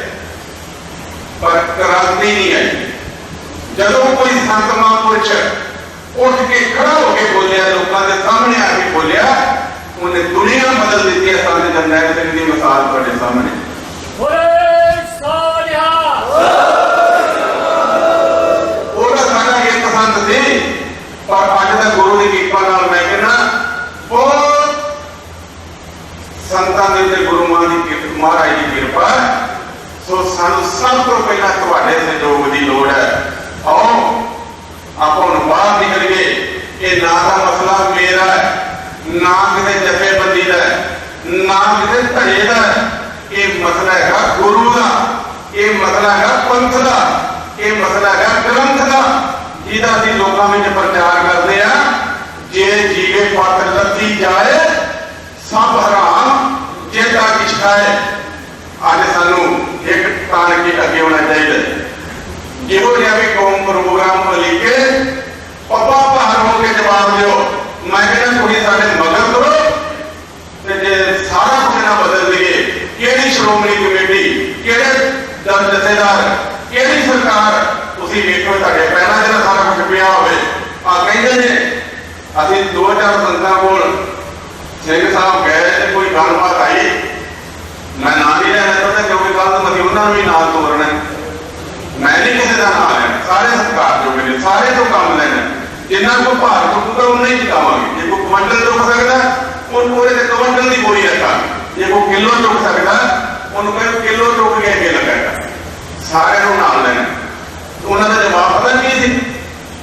A: ਪਰ ਕ੍ਰਾਂਤੀ ਨਹੀਂ ਆਈ। ਜਦੋਂ ਕੋਈ ਸੰਤ ਮਹਾਂਪੁਰਸ਼ ਉੱਠ ਕੇ ਖੜਾ ਹੋ ਕੇ ਬੋਲਿਆ, ਲੋਕਾਂ ਦੇ ਸਾਹਮਣੇ ਆ ਕੇ ਬੋਲਿਆ, ਉਹਨੇ ਦੁਨੀਆ ਬਦਲ ਦਿੱਤੀ ਹੈ ਸੰਤ ਜਰਨੈਲ ਸਿੰਘ ਦੀ ਮਿਸਾਲ ਤੁਹਾਡੇ ਸਾਹਮਣੇ।
B: ਬੋਲੇ ਸੋਨਿਹਾ
A: ਉਹਦਾ ਸਾਡਾ ਇੱਕ ਪਸੰਦ ਸੀ, ਪਰ ਅੱਜ ਦਾ ਗੁਰੂ ਦੀ ਕਿਰਪਾ ਨਾਲ ਮੈਂ ਕਹਿੰਦਾ ਬਹੁਤ ਸੰਤਾਂ ਦੇ ਉੱਤੇ ਗੁਰੂਆਂ ਦੀ ਕਿਰਪਾ ਮਹਾਰਾਜ ਦੀ ਕਿਰਪਾ ਸੋ ਸਾਨੂੰ ਸਭ ਤੋਂ ਪਹਿਲਾਂ ਤੁਹਾਡੇ ਸਹਿਯੋਗ ਦੀ ਲੋੜ ਹੈ। ਆਓ, ਆਪਾਂ ਨੂੰ ਬਾਹਰ ਨਿਕਲੀਏ। ਇਹ ਨਾ ਦਾ ਮਸਲਾ ਮੇਰਾ ਹੈ। ਨਾ ਕਿਤੇ ਜਥੇਬੰਦੀ ਦਾ ਨਾ ਕਿਤੇ ਧੜੇ ਦਾ ਇਹ ਮਸਲਾ ਹੈਗਾ ਗੁਰੂ ਦਾ। ਇਹ ਮਸਲਾ ਹੈਗਾ ਪੰਥ ਦਾ। ਇਹ ਮਸਲਾ ਹੈਗਾ ਗ੍ਰੰਥ ਦਾ। ਜਿਹਦਾ ਅਸੀਂ ਲੋਕਾਂ ਵਿੱਚ ਪ੍ਰਚਾਰ ਕਰਦੇ ਆ ਜੇ ਜੀਵੇ ਪਤ ਲੱਥੀ ਜਾਏ, ਸਭ ਹਰਾਮ ਜੇਤਾ ਕਿਛਾਏ ਅੱਜ ਸਾਨੂੰ ਇੱਕ ਤਾਣ ਕੇ ਅੱਗੇ ਹੋਣਾ ਚਾਹੀਦਾ ਹੈ। ਜਿਹੋ ਜਿਹਾ ਵੀ ਕੌਮ ਪ੍ਰੋਗਰਾਮ ਨੂੰ ਕੇ ਪੱਪਾ ਭਾਰ ਹੋ ਕੇ ਜਵਾਬ ਦਿਓ। ਮੈਂ ਕਹਿੰਦਾ ਕੁੜੀ ਸਾਡੇ ਮਗਰ ਕਰੋ ਤੇ ਜੇ ਸਾਰਾ ਕੁਝ ਨਾ ਬਦਲ ਦਈਏ, ਕਿਹੜੀ ਸ਼੍ਰੋਮਣੀ ਕਮੇਟੀ, ਕਿਹੜੇ ਦਰ ਜਥੇਦਾਰ, ਕਿਹੜੀ ਸਰਕਾਰ, ਤੁਸੀਂ ਵੇਖੋ ਤੁਹਾਡੇ ਪਹਿਲਾਂ ਜਿਹੜਾ ਸਾਰਾ ਕੁਝ ਪਿਆ ਹੋਵੇ ਆ ਕਹਿੰਦੇ ਨੇ, ਅਸੀਂ ਦੋ ਚਾਰ ਸੰਤਾਂ ਕੋਲ, ਸਿੰਘ ਸਾਹਿਬ ਗਏ ਤੇ ਕੋਈ ਗੱਲਬਾਤ ਆਈ। ਮੈਂ ਨਾਂ ਨਹੀਂ ਲੈਣਾ ਚਾਹੁੰਦਾ ਕਿਉਂਕਿ ਕੱਲ ਤੋਂ ਅਸੀਂ ਉਹਨਾਂ ਨੂੰ ਵੀ ਨਾਲ ਤੋਰਨਾ ਮੈਂ ਨਹੀਂ ਕਿਸੇ ਦਾ ਨਾਂ ਲੈਣਾ ਸਾਰੇ ਸਤਿਕਾਰ ਜੋ ਨੇ ਸਾਰੇ ਤੋਂ ਕੰਮ ਲੈਣਾ ਜਿੰਨਾ ਕੋ ਭਾਰ ਚੁੱਕੂਗਾ ਉਹਨਾਂ ਹੀ ਚੁਕਾਵਾਂਗੇ ਜੇ ਕੋਈ ਕੁਇੰਟਲ ਚੁੱਕ ਸਕਦਾ ਉਹਨੂੰ ਉਹਦੇ ਤੇ ਕੁਇੰਟਲ ਦੀ ਬੋਰੀ ਰੱਖਾਂਗੇ ਜੇ ਕੋਈ ਕਿਲੋ ਚੁੱਕ ਸਕਦਾ ਉਹਨੂੰ ਕਹਿੰਦੇ ਕਿਲੋ ਚੁੱਕ ਕੇ ਅੱਗੇ ਲੱਗਾਗਾ ਸਾਰਿਆਂ ਨੂੰ ਨਾਲ ਲੈਣਾ ਉਹਨਾਂ ਦਾ ਜਵਾਬ ਪਤਾ ਕੀ ਸੀ?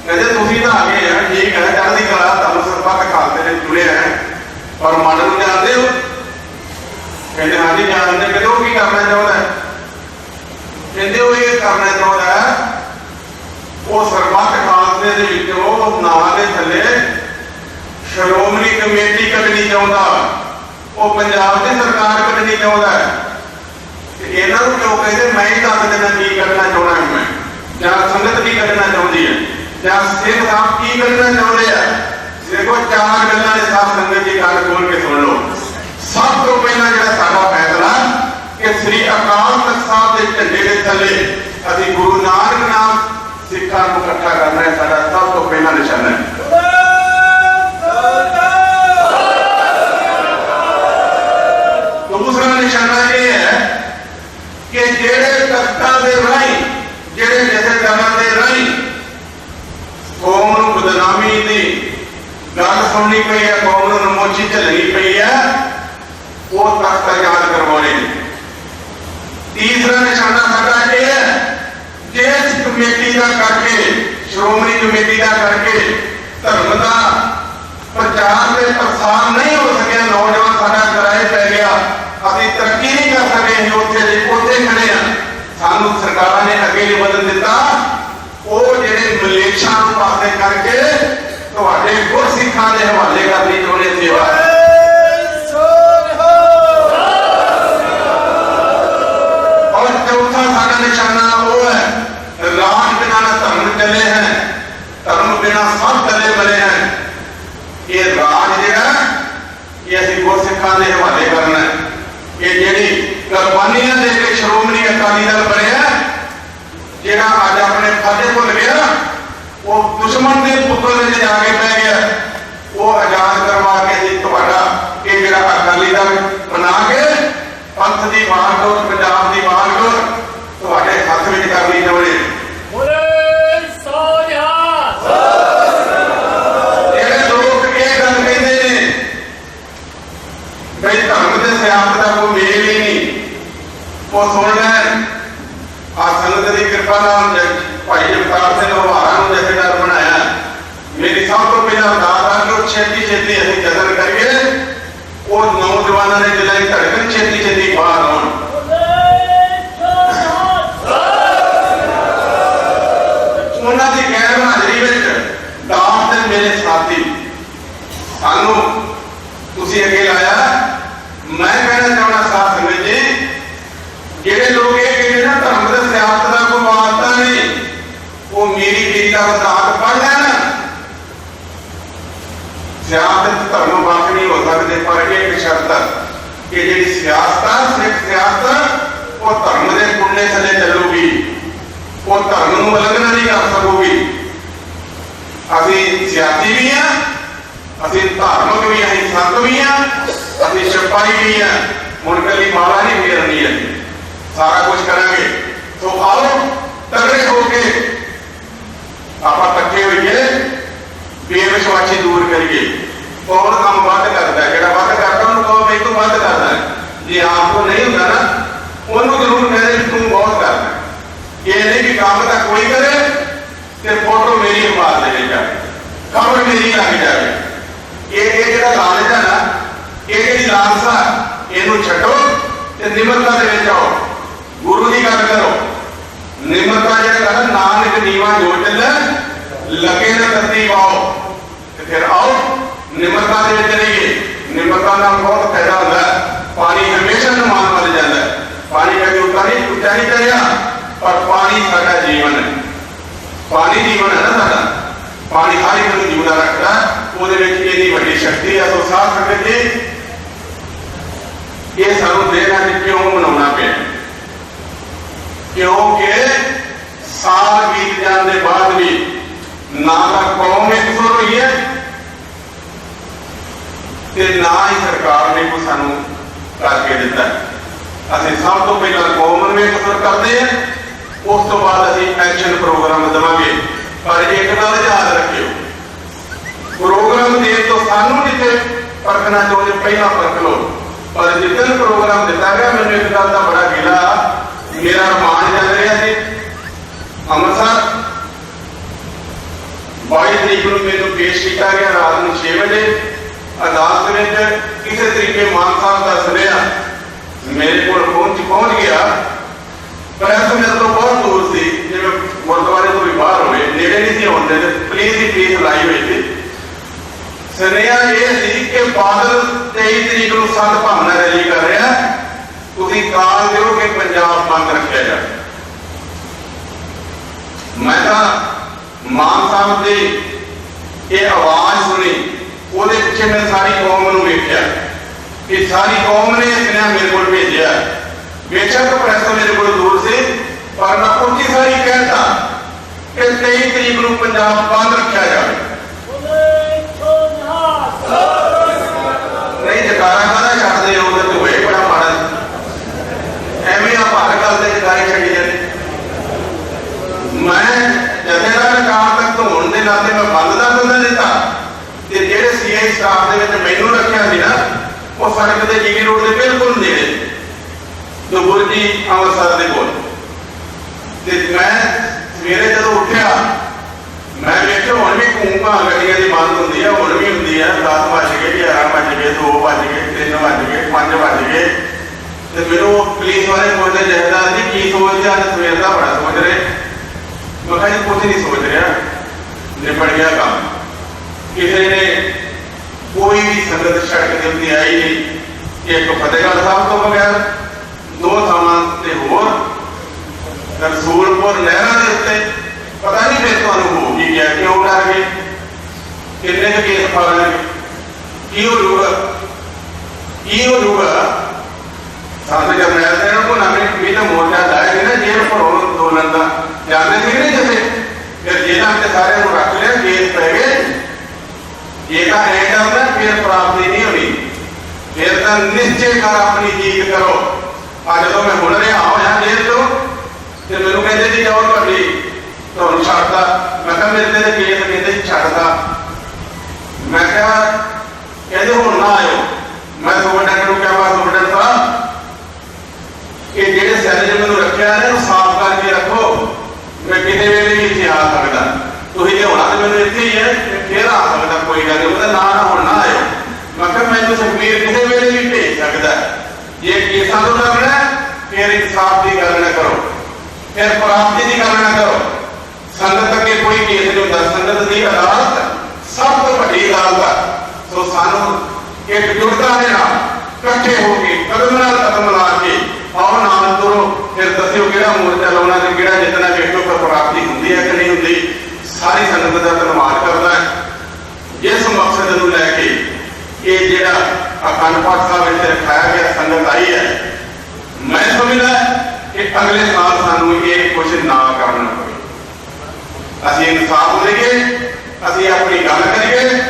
A: ਕਹਿੰਦੇ, ਤੁਸੀਂ ਤਾਂ ਆ ਗਏ ਆ, ਠੀਕ ਹੈ, ਚੜ੍ਹਦੀ ਕਲਾ ਤੁਹਾਨੂੰ ਸਰਬੱਤ ਖਾਲਸੇ ਨੇ ਚੁਣਿਆ ਹੈ ਪਰ ਮਨ ਨੂੰ ਕਹਿੰਦੇ ਹਾਂਜੀ ਜਾਣਦੇ ਕਹਿੰਦੇ ਉਹ ਕੀ ਕਰਨਾ ਚਾਹੁੰਦਾ ਕਹਿੰਦੇ ਉਹ ਇਹ ਕਰਨਾ ਚਾਹੁੰਦਾ ਉਹ ਸਰਬੱਤ ਖਾਲਸੇ ਦੇ ਵਿੱਚ ਨਾਂ ਦੇ ਥੱਲੇ ਸ਼੍ਰੋਮਣੀ ਕਮੇਟੀ ਕੱਢਣੀ ਚਾਹੁੰਦਾ। ਉਹ ਪੰਜਾਬ ਦੀ ਸਰਕਾਰ ਕੱਢਣੀ ਚਾਹੁੰਦਾ ਤੇ ਇਹਨਾਂ ਨੂੰ ਕਿਉਂ ਕਹਿੰਦੇ, ਮੈਂ ਹੀ ਦੱਸ ਦੇਣਾ ਕੀ ਕਰਨਾ ਚਾਹੁੰਦਾ ਮੈਂ। ਜਾਂ ਸੰਗਤ ਕੀ ਕਰਨਾ ਚਾਹੁੰਦੀ ਹੈ? ਜਾਂ ਸਿੱਖ ਆਪ ਕੀ ਕਰਨਾ ਚਾਹੁੰਦੇ ਆ? ਦੇਖੋ, ਚਾਰ ਗੱਲਾਂ ਨੇ ਸਾਧ ਸੰਗਤ ਜੀ ਗੱਲ ਖੋਲ ਕੇ ਸੁਣ ਲਓ। ਸਭ ਤੋਂ ਪਹਿਲਾਂ ਦੇ ਝੰਡੇ ਦੇ ਥੱਲੇ ਅਸੀਂ ਗੁਰੂ ਨਾਨਕ ਨਾਮ ਸਿੱਖਾਂ ਨੂੰ ਇਕੱਠਾ ਕਰਨਾ ਹੈ, ਸਾਡਾ ਸਭ ਤੋਂ ਪਹਿਲਾ ਨਿਸ਼ਾਨਾ ਹੈ। ਦੂਸਰਾ ਨਿਸ਼ਾਨਾ ਇਹ ਹੈ ਕਿ ਜਿਹੜੇ ਤਖਤਾਂ ਦੇ ਰਾਹੀਂ, ਜਿਹੜੇ ਜਥੇਦਾਰਾਂ ਦੇ ਰਾਹੀਂ ਕੌਮ ਨੂੰ ਬਦਨਾਮੀ ਦੀ ਗੱਲ ਸੁਣਨੀ ਪਈ ਹੈ, ਕੌਮ ਨੂੰ ਨਮੋਚੀ ਝੱਲਣੀ ਪਈ ਹੈ, ਉਹ ਤਖਤ ਯਾਦ ਕਰਵਾਉਣੇ ਤੀਸਰਾ ਨਿਸ਼ਾਨਾ ਸਾਡਾ ਇਹ ਹੈ ਜਿਸ ਕਮੇਟੀ ਦਾ ਕਰਕੇ, ਸ਼੍ਰੋਮਣੀ ਕਮੇਟੀ ਦਾ ਕਰਕੇ ਧਰਮ ਦਾ ਪ੍ਰਚਾਰ ਤੇ ਪ੍ਰਸਾਰ ਨਹੀਂ ਹੋ ਸਕਿਆ, ਨੌਜਵਾਨ ਸਾਡਾ ਕਿਰਾਏ ਪੈ ਗਿਆ। ਅਸੀਂ ਤਰੱਕੀ ਨਹੀਂ ਕਰ ਸਕੇ ਉੱਥੇ ਦੇ ਉੱਥੇ ਖੜੇ ਆ ਸਾਨੂੰ ਸਰਕਾਰਾਂ ਨੇ ਅੱਗੇ ਨਹੀਂ ਵਧਣ ਦਿੱਤਾ। ਉਹ ਜਿਹੜੇ ਮਲੇਸ਼ੀਆ ਨੂੰ ਪਾਸੇ ਕਰਕੇ ਤੁਹਾਡੇ ਗੁਰਸਿੱਖਾਂ ਦੇ ਹਵਾਲੇ ਕਰਨੀ ਚਾਹੁੰਦੇ ਸੇਵਾ। ਔਰ ਚੌਥਾ ਸਾਡਾ ਨਿਸ਼ਾਨਾ ਉਹ ਹੈ ਰਾਜ ਬਿਨਾ ਨਾ ਧਰਮ ਚੱਲੇ ਹੈ ਧਰਮ ਬਿਨਾ ਸਭ ਚੱਲੇ ਬਲੇ ਹੈ ਇਹ ਰਾਜ ਜਿਹੜਾ ਇਹ ਅਸੀਂ ਗੁਰਸਿੱਖਾਂ ਦੇ ਹਵਾਲੇ ਕਰਨਾ ਹੈ ਇਹ ਜਿਹੜੀ ਕੁਰਬਾਨੀਆਂ ਦੇ ਕੇ ਸ਼੍ਰੋਮਣੀ ਅਕਾਲੀ ਦਲ ਬਣਿਆ ਜਿਹੜਾ ਅੱਜ ਆਪਣੇ ਫਤਿਹ ਭੁੱਲ ਗਿਆ ਉਹ ਦੁਸ਼ਮਣ ਦੇ ਪੁੱਤਰ ਵਿੱਚ ਜਾ ਕੇ ਪੈ ਗਿਆ ਉਹ ਆਜ਼ਾਦ ਕਰਵਾ ਕੇ ਅਸੀਂ ਤੁਹਾਡਾ ਇਹ ਜਿਹੜਾ ਅਕਾਲੀ ਦਲ ਬਣਾ ਕੇ ਪੰਥ ਦੀ ਵਾਰਡੋਰ ਪੰਜਾਬ ਦੀ ਵਾਰਡੋਰ ਤੁਹਾਡੇ ਹੱਥ ਵਿੱਚ ਕਰਨੀ ਚਾਹੁੰਦੇ
B: ਬੋਲੇ ਸੋਨਿਹਾਲ
A: ਜਿਹੜੇ ਲੋਕ ਇਹ ਗੱਲ ਕਹਿੰਦੇ ਨੇ ਬਈ ਧਰਮ ਦੇ ਸਿਆਸਤ ਦਾ ਕੋਈ ਮੇਲ ਹੀ ਨਹੀਂ ਉਹ ਸੁਣ ਲੈਣ ਆ ਸੰਗਤ ਦੀ ਕਿਰਪਾ ਨਾਲ ਜ- ਭਾਈ ਜਗਤਾਰ ਸਿੰਘ ਹਵਾਰਾ ਨੂੰ ਜਥੇਦਾਰ ਬਣਾਇਆ ਮੇਰੀ ਸਭ ਤੋਂ ਪਹਿਲਾਂ ਅਰਦਾਸ ਆ ਕਿ ਉਹ ਛੇਤੀ ਛੇਤੀ ਅਸੀਂ ਜਤਨ ਕਰੀਏ ਉਹ ਨੌਜਵਾਨਾਂ ਦੇ ਦਿਲਾਂ ਦੀ ਧੜਕਣ ਛੇਤੀ ਛੇਤੀ ਬਾਹਰ ਆਉਣ। ਉਹਨਾਂ ਦੀ ਗੈਰ ਹਾਜ਼ਰੀ ਵਿੱਚ ਦਾਸ ਦੇ ਮੇਰੇ ਸਾਥੀ। ਸਾਨੂੰ ਤੁਸੀਂ ਅੱਗੇ ਲਾਇਆ। ਮੈਂ ਕਹਿਣਾ ਚਾਹੁੰਦਾ ਸਾਥ ਸੰਗਤ ਜੀ ਜਿਹੜੇ ਲੋਕ ਇਹ ਕਹਿੰਦੇ ਨਾ, ਧਰਮ ਦੇ ਸਿਆਸਤ ਦਾ ਕੋਈ ਵਾਸਤਾ ਨਹੀਂ, ਉਹ ਮੇਰੀ ਮੇਰੀ ਦਾ ਪੜ ਲੈਣ। ਸਿਆਸਤ ਧਰਮ ਵੱਖ ਨਹੀਂ ਹੋ ਸਕਦੇ, ਪਰ ਇਹ ਇੱਕ ਸ਼ਰਤ ਹੈ। ਕਿ ਜਿਹੜੀ ਸਿਆਸਤ ਆ, ਸਿੱਖ ਸਿਆਸਤ ਉਹ ਧਰਮ ਦੇ ਕੁੰਡੇ ਥੱਲੇ ਚੱਲੂਗੀ। ਉਹ ਧਰਮ ਨੂੰ ਉਲੰਘਣਾ ਨਹੀਂ ਕਰ ਸਕੂਗੀ। ਅਸੀਂ ਸਿਆਸੀ ਵੀ ਆ, ਅਸੀਂ ਧਾਰਮਿਕ ਵੀ ਹਾਂ ਸੰਤ ਵੀ ਆ, ਅਸੀਂ ਸਿਪਾਹੀ ਵੀ ਆ। ਹੁਣ ਮਾਲਾ ਨਹੀਂ ਫੇਰਨੀ ਹੈ। ਸਾਰਾ ਕੁਝ ਕਰਾਂਗੇ। ਸੋ ਆਓ ਤਗੜੇ ਹੋ ਕੇ ਆਪਾਂ ਇਕੱਠੇ ਹੋਈਏ, ਬੇਵਿਸ਼ਵਾਸੀ ਦੂਰ ਕਰੀਏ। ਕੌਣ ਕੰਮ ਵੱਧ ਕਰਦਾ ਜਿਹੜਾ ਵੱਧ ਕਰਦਾ ਉਹਨੂੰ ਕਹੋ ਮੈਂ ਤੂੰ ਵੱਧ ਕਰਦਾ ਹੈ। ਜੇ ਆਪ ਤੋਂ ਨਹੀਂ ਹੁੰਦਾ ਨਾ, ਉਹਨੂੰ ਜ਼ਰੂਰ ਕਹੇ ਵੀ ਤੂੰ ਬਹੁਤ ਕਰਦਾ ਹੈ। ਇਹ ਨਹੀਂ ਕਿ ਕੰਮ ਤਾਂ ਕੋਈ ਕਰੇ ਤੇ ਫੋਟੋ ਮੇਰੀ ਮਾਰ ਦੇ ਜਾ ਖਬਰ ਮੇਰੀ ਜਿਹੜਾ ਲਾਲਚ ਹੈ ਨਾ, ਇਹ ਜਿਹੜੀ ਲਾਲਸਾ ਇਹਨੂੰ ਛੱਡੋ ਤੇ ਨਿਮਰਤਾ ਦੇ ਵਿੱਚ ਆਓ। ਗੁਰੂ ਦੀ ਗੱਲ ਕਰੋ। ਨਿਮਰਤਾ ਜਿਹੜਾ ਕਹਿੰਦਾ ਨਾਨਕ ਨੀਵਾ ਜੋ ਚੱਲੇ, ਲੱਗੇ ਨਾ ਤੱਤੀ ਪਾਓ ਤੇ ਫਿਰ ਆਓ। ਨਿਮਰਤਾ ਦੇ ਵਿੱਚ ਰਹੀਏ। ਨਿਮਰਤਾ ਨਾਲ ਬਹੁਤ ਫਾਇਦਾ ਹੁੰਦਾ ਹੈ ਪਾਣੀ ਹਮੇਸ਼ਾ ਨਿਮਾਨ ਵੱਲ ਜਾਂਦਾ ਹੈ ਪਾਣੀ ਕਦੇ ਉੱਤਾ ਨਹੀਂ ਉੱਚਾ ਪਰ ਪਾਣੀ ਸਾਡਾ ਜੀਵਨ ਹੈ। ਪਾਣੀ ਜੀਵਨ ਹੈ ਨਾ ਸਾਡਾ। ਪਾਣੀ ਹਰ ਇੱਕ ਨੂੰ ਜਿਉਂਦਾ ਰੱਖਦਾ ਉਹਦੇ ਵਿੱਚ ਇਹਦੀ ਵੱਡੀ ਸ਼ਕਤੀ ਹੈ, ਸੋ ਸਾਧ ਸੰਗਤ ਜੀ, ਇਹ ਸਾਨੂੰ ਦੇਣਾ ਕਿ ਕਿਉਂ ਮਨਾਉਣਾ ਪਿਆ। ਕਿਉਂਕਿ ਸਾਲ ਬੀਤ ਜਾਣ ਦੇ ਬਾਅਦ ਵੀ ਨਾ ਤਾਂ ਕੌਮ ਇੱਕ ਸੁਰ ਹੋਈ ਹੈ ਤੇ ਨਾ ਹੀ ਸਰਕਾਰ ਨੇ ਕੋਈ ਸਾਨੂੰ ਕਰਕੇ ਦਿੱਤਾ। ਹੈ। ਅਸੀਂ ਸਭ ਤੋਂ ਪਹਿਲਾਂ ਕੌਮ ਨੂੰ ਇੱਕ ਕਰਦੇ ਹਾਂ, ਉਸ ਤੋਂ ਬਾਅਦ ਅਸੀਂ ਐਕਸ਼ਨ ਪ੍ਰੋਗਰਾਮ ਦੇਵਾਂਗੇ। ਪਰ ਇੱਕ ਗੱਲ ਯਾਦ ਰੱਖਿਓ ਪ੍ਰੋਗਰਾਮ ਦੇਣ ਤੋਂ ਸਾਨੂੰ ਜਿੱਥੇ ਪਰਖਣਾ ਚਾਹੁੰਦੇ, ਪਹਿਲਾਂ ਪਰਖ ਲਓ। ਪਰ ਜਿੱਦਣ ਪ੍ਰੋਗਰਾਮ ਦਿੱਤਾ ਗਿਆ, ਮੈਨੂੰ ਇੱਕ ਗੱਲ ਦਾ ਬੜਾ ਗਿਲਾ ਮੇਰਾ ਰਮਾਨ ਚੱਲ ਰਿਹਾ ਸੀ। ਅੰਮ੍ਰਿਤਸਰ 22 ਤਰੀਕ ਨੂੰ ਮੈਨੂੰ ਪੇਸ਼ ਕੀਤਾ ਗਿਆ, ਰਾਤ ਨੂੰ 6 ਵਜੇ। ਅਦਾਲਤ ਵਿੱਚ ਕਿਸੇ ਤਰੀਕੇ ਮਾਨ ਸਾਹਿਬ ਦਾ ਸੁਨੇਹਾ ਮੇਰੇ ਕੋਲ ਪਹੁੰਚ ਪਹੁੰਚ ਗਿਆ। ਪ੍ਰੈਸ ਮੇਰੇ ਤੋਂ ਬਹੁਤ ਦੂਰ ਸੀ। ਜਿਵੇਂ ਗੁਰਦੁਆਰੇ ਤੋਂ ਵੀ ਬਾਹਰ ਹੋਵੇ, ਨੇੜੇ ਨਹੀਂ ਸੀ ਹੁੰਦੇ ਤੇ ਪਲੀਜ਼ ਦੀ ਪਲੀਜ਼ ਲਾਈ ਹੋਈ ਸੀ। ਸੁਨੇਹਾ ਇਹ ਸੀ ਕਿ ਬਾਦਲ 23 ਤਰੀਕ ਨੂੰ ਸੰਤ ਭਾਵਨਾ ਰੈਲੀ ਕਰ ਰਿਹਾ ਤੁਸੀਂ ਕਾਲ ਦਿਓ ਕਿ ਪੰਜਾਬ ਬੰਦ ਰੱਖਿਆ ਜਾਵੇ। ਮੈਂ ਤਾਂ ਮਾਨ ਸਾਹਿਬ ਦੀ ਇਹ ਆਵਾਜ਼ ਸੁਣੀ, ਉਹਦੇ ਪਿੱਛੇ ਮੈਂ ਸਾਰੀ ਕੌਮ ਨੂੰ ਵੇਖਿਆ। ਕਿ ਸਾਰੀ ਕੌਮ ਨੇ ਇਹ ਸੁਨੇਹਾ ਮੇਰੇ ਕੋਲ ਭੇਜਿਆ ਬੇਸ਼ੱਕ ਪ੍ਰੈਸ ਮੇਰੇ ਕੋਲ ਦੂਰ ਸੀ, ਪਰ ਮੈਂ ਉੱਚੀ ਸਾਰੀ ਕਹਿਤਾ ਕਿ 23 ਤਰੀਕ ਨੂੰ ਪੰਜਾਬ ਬੰਦ ਰੱਖਿਆ ਜਾਵੇ
B: ਬੋਲੇ ਸੋਨਿਹਾਲ
A: ਨਹੀਂ ਜਕਾਰਾ ਕਾਹਦਾ ਛੱਡਦੇ ਹੋ ਤੇ ਹੋਏ ਬੜਾ ਮਾੜਾ ਐਵੇਂ ਆ ਭਾਰ ਗੱਲ ਦੇ ਜਕਾਰੇ ਛੱਡੀ ਜਾਂਦੇ ਮੈਂ ਜਥੇਦਾਰ ਕਾਰ ਤੱਕ ਧੋਣ ਦੇ ਨਾਤੇ ਮੈਂ ਬੰਦ ਦਾ ਬੰਦਾ ਦਿੱਤਾ ਤੇ ਜਿਹੜੇ ਸੀਆਈ ਸਟਾਫ ਦੇ ਵਿੱਚ ਮੈਨੂੰ ਰੱਖਿਆ ਸੀ ਨਾ ਸੜਕ ਦੇ ਜੀਵੀ ਰੋਡ ਦੇ ਬਿਲਕੁਲ ਨੇੜੇ ਦੁਬੁਰਜੀ ਅੰਮ੍ਰਿਤਸਰ ਦੇ ਕੋਲ ਤੇ ਮੈਂ ਸਵੇਰੇ ਜਦੋਂ ਉੱਠਿਆ ਮੈਂ ਵੇਖਿਆ ਹੁਣ ਵੀ ਕੂੰਕਾਂ ਗੱਡੀਆਂ ਦੀ ਬੰਦ ਹੁੰਦੀ ਆ ਹੁਣ ਵੀ ਹੁੰਦੀ ਆ 10 ਵੱਜ ਗਏ 11 ਵੱਜ ਗਏ 2 ਵੱਜ ਗਏ 3 ਵੱਜ ਗਏ 5 ਵੱਜ ਗਏ। ਤੇ ਮੈਨੂੰ ਪੁਲਿਸ ਵਾਲੇ ਬੋਲਦੇ ਜਹਦਾਰ ਜੀ ਕੀ ਸੋਚਦੇ ਅੱਜ ਸਵੇਰ ਦਾ ਬੜਾ ਸੋਚ ਰਹੇ। ਮੈਂ ਕਿਹਾ ਜੀ ਕੁਝ ਨਹੀਂ ਸੋਚ ਰਿਹਾ। ਨਿਬੜ ਗਿਆ ਕੰਮ। ਕਿਸੇ ਨੇ ਕੋਈ ਵੀ ਸੰਗਤ ਸੜਕ ਦੇ ਉੱਤੇ ਆਈ ਨਹੀਂ। ਇੱਕ ਫਤਿਹਗੜ੍ਹ ਸਾਹਿਬ ਤੋਂ ਬਗੈਰ, ਦੋ ਥਾਵਾਂ ਤੇ ਹੋਰ, ਰਸੂਲਪੁਰ ਨਹਿਰਾਂ ਦੇ ਉੱਤੇ। ਪਤਾ ਨਹੀਂ ਫਿਰ ਤੁਹਾਨੂੰ ਹੋ ਕੀ ਗਿਆ, ਕਿਉਂ ਡਰ ਗਏ? ਕਿੰਨੇ ਕੇਸ ਪਾ ਲੈਣਗੇ ਕੀ ਹੋ ਜਾਊਗਾ ਕੀ ਹੋ ਜਾਊਗਾ? ਸਾਡੇ ਜਰਨੈਲ ਸਿੰਘ ਨੂੰ ਨਵੇਂ ਵੀ ਤਾਂ ਮੋਰਚਾ ਲਾਇਆ ਸੀ ਨਾ ਜੇਲ੍ਹ ਭਰੋਂ ਅੰਦੋਲਨ ਦਾ ਜਾਣਦੇ ਸੀ ਨਹੀਂ ਜਿਵੇਂ ਫਿਰ ਜੇਲ੍ਹਾਂ ਤੇ ਸਾਰਿਆਂ ਨੂੰ ਰੱਖ ਲਿਆ ਕੇਸ ਪੈ ਗਏ। ਇਹ ਤਾਂ ਐ ਕਰਦਾ ਫਿਰ ਪ੍ਰਾਪਤੀ ਨਹੀਂ ਹੋਣੀ। ਫਿਰ ਤਾਂ ਨਿਸ਼ਚੈ ਕਰ ਆਪਣੀ ਜੀਤ ਕਰੋ। ਆ ਜਦੋਂ ਮੈਂ ਹੁਣ ਰਿਹਾ ਜੇਲ੍ਹ ਤੋਂ, ਤੇ ਮੈਨੂੰ ਕਹਿੰਦੇ ਜੀ ਜਾਓ ਤੁਹਾਡੀ, ਤੁਹਾਨੂੰ ਛੱਡਦਾ। ਮੈਂ ਕਿਹਾ ਮੇਰੇ ਤੇ ਕੇਸ ਕਹਿੰਦੇ ਛੱਡਦਾ। ਮੈਂ ਕਿਹਾ, ਕਹਿੰਦੇ ਹੁਣ ਨਾ ਆਇਓ। ਮੈਂ ਸੁਪਰਡੈਂਟ ਨੂੰ ਕਿਹਾ ਵਾ ਸੁਪਰਡੈਂਟ ਇਹ ਜਿਹੜੇ ਸੈੱਲ 'ਚ ਮੈਨੂੰ ਰੱਖਿਆ ਨੇ ਉਹ ਸਾਫ਼ ਕਰਕੇ ਰੱਖੋ। ਮੈਂ ਕਿਤੇ ਵੇਲੇ ਵੀ ਇੱਥੇ ਆ ਸਕਦਾ। ਤੁਸੀਂ ਲਿਆਉਣਾ ਤੇ ਮੈਨੂੰ ਇੱਥੇ ਹੀ ਹੈ ਤੇ ਆ ਸਕਦਾ ਕੋਈ ਗੱਲ ਨਹੀਂ। ਉਹਦਾ ਨਾ ਨਾ ਹੁਣ ਨਾ ਆਇਓ। ਮੈਂ ਕਿਹਾ ਮੈਨੂੰ ਸੁਖਬੀਰ ਕਿਸੇ ਵੇਲੇ ਵੀ ਭੇਜ ਸਕਦਾ। ਹੈ। ਕੇਸਾਂ ਤੋਂ ਡਰਨਾ ਹੈ, ਇਨਸਾਫ ਦੀ ਗੱਲ ਨਾ ਕਰੋ। ਫਿਰ ਪ੍ਰਾਪਤੀ ਦੀ ਗੱਲ ਨਾ ਕਰੋ। ਸੰਗਤ ਅੱਗੇ ਕੋਈ ਕੇਸ ਨਹੀਂ ਹੁੰਦਾ। ਸੰਗਤ ਦੀ ਅਦਾਲਤ ਸਭ ਤੋਂ ਵੱਡੀ ਅਦਾਲਤ ਹੈ ਸੋ ਸਾਨੂੰ ਇੱਕ ਜੁੜਤਾ ਦੇ ਨਾਲ ਇਕੱਠੇ ਹੋ ਕੇ, ਕਦਮ ਨਾਲ ਕਦਮ ਲਾ ਕੇ, ਆਓ ਨਾਲ ਤੁਰੋ ਫਿਰ ਦੱਸਿਓ ਕਿਹੜਾ ਮੋਰਚਾ ਲਾਉਣਾ ਤੇ ਕਿਹੜਾ ਜਿੱਤਣਾ ਵੇਖੋ ਫਿਰ ਪ੍ਰਾਪਤੀ ਹੁੰਦੀ ਹੈ ਕਿ ਨਹੀਂ ਹੁੰਦੀ, ਸਾਰੀ ਸੰਗਤ ਦਾ ਧੰਨਵਾਦ ਕਰਦਾ ਹੈ। ਮਕਸਦ ਨੂੰ ਲੈ ਕੇ ਇਹ ਜਿਹੜਾ ਅਖੰਡ ਪਾਠ ਸਾਹਿਬ ਵਿੱਚ ਰਖਾਇਆ ਗਿਆ ਸੰਗਤ ਆਈ ਹੈ, ਮੈਂ ਸਮਝਦਾ ਕਿ ਅਗਲੇ ਸਾਲ ਸਾਨੂੰ ਇਹ ਕੁਝ ਨਾ ਕਰਨਾ ਪਵੇ। ਅਸੀਂ ਇਨਸਾਫ ਦੇਈਏ, ਅਸੀਂ ਆਪਣੀ ਗੱਲ ਕਰੀਏ,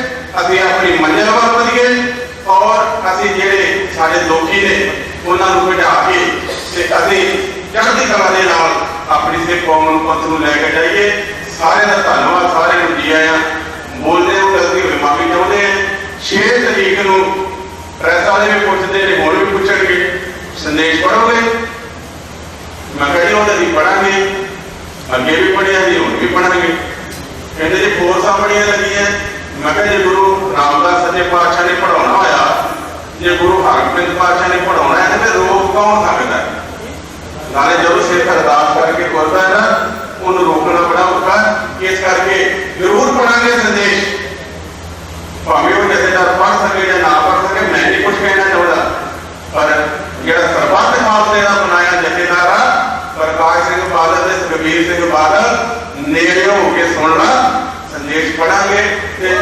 A: ਅਸੀਂ ਆਪਣੀ ਮੰਜ਼ਿਲ ਵੱਲ ਵਧੀਏ ਅਸੀਂ ਜਿਹੜੇ ਸਾਡੇ ਦੋਖੀ ਨੇ, ਉਹਨਾਂ ਨੂੰ ਬਿਠਾ ਕੇ ਤੇ ਅਸੀਂ ਚੜ੍ਹਦੀ ਕਲਾ ਦੇ ਨਾਲ ਆਪਣੀ ਸਿੱਖ ਕੌਮ ਨੂੰ ਪੰਥ ਨੂੰ ਲੈ ਕੇ ਜਾਈਏ। ਸਾਰਿਆਂ ਦਾ ਧੰਨਵਾਦ ਸਾਰਿਆਂ ਨੂੰ ਜੀ ਆਇਆਂ ਬੋਲਦੇ ਹੋ ਗਲਤੀ ਹੋਈ ਮਾਫੀ ਚਾਹੁੰਦੇ ਹਾਂ 6 ਤਰੀਕ ਨੂੰ ਪ੍ਰੈਸ ਵਾਲੇ ਵੀ ਪੁੱਛਦੇ ਨੇ ਹੁਣ ਵੀ ਪੁੱਛਣਗੇ ਸੰਦੇਸ਼ ਪੜੋਗੇ ਮੈਂ ਕਿਹਾ ਜੀ ਉਹ ਤਾਂ ਅਸੀਂ ਪੜਾਂਗੇ ਅੱਗੇ ਵੀ ਪੜਿਆ ਜੀ ਹੁਣ ਵੀ ਪੜਾਂਗੇ ਕਹਿੰਦੇ ਜੀ ਫੋਰਸਾਂ ਬੜੀਆਂ ਲੱਗੀਆਂ ਮੈਂ ਕਿਹਾ ਜੇ ਗੁਰੂ ਰਾਮਦਾਸ ਸੱਚੇ ਪਾਤਸ਼ਾਹ ਨੇ ਪੜਾਉਣਾ ਹੋਇਆ ਜੇ ਗੁਰੂ ਹਰਗੋਬਿੰਦ ਪਾਤਸ਼ਾਹ ਨੇ ਪੜਾਉਣਾ ਹੈ ਤੇ ਰੋਕ ਕੌਣ ਸਕਦਾ ਹੈ? ਨਾਲੇ ਜਦੋਂ ਸਿੱਖ ਅਰਦਾਸ ਕਰਕੇ ਤੁਰਦਾ ਹੈ ਨਾ ਉਹਨੂੰ ਰੋਕਣਾ ਬੜਾ ਔਖਾ ਹੈ। ਇਸ ਕਰਕੇ ਜ਼ਰੂਰ ਪੜਾਂਗੇ ਸੰਦੇਸ਼ ਭਾਵੇਂ ਉਹ ਜਥੇਦਾਰ ਪੜ੍ਹ ਸਕੇ ਜਾਂ ਨਾ ਪੜ੍ਹ ਸਕੇ ਮੈਂ ਨਹੀਂ ਕੁਝ ਕਹਿਣਾ ਚਾਹੁੰਦਾ ਪਰ ਜਿਹੜਾ ਸਰਬੱਤ ਖਾਲਸੇ ਦਾ ਬਣਾਇਆ ਜਥੇਦਾਰ ਆ ਪ੍ਰਕਾਸ਼ ਸਿੰਘ ਬਾਦਲ ਤੇ ਸੁਖਬੀਰ ਸਿੰਘ ਬਾਦਲ ਨੇੜੇ ਹੋ ਕੇ ਸੁਣਨਾ ਸੰਦੇਸ਼ ਪੜਾਂਗੇ ਤੇ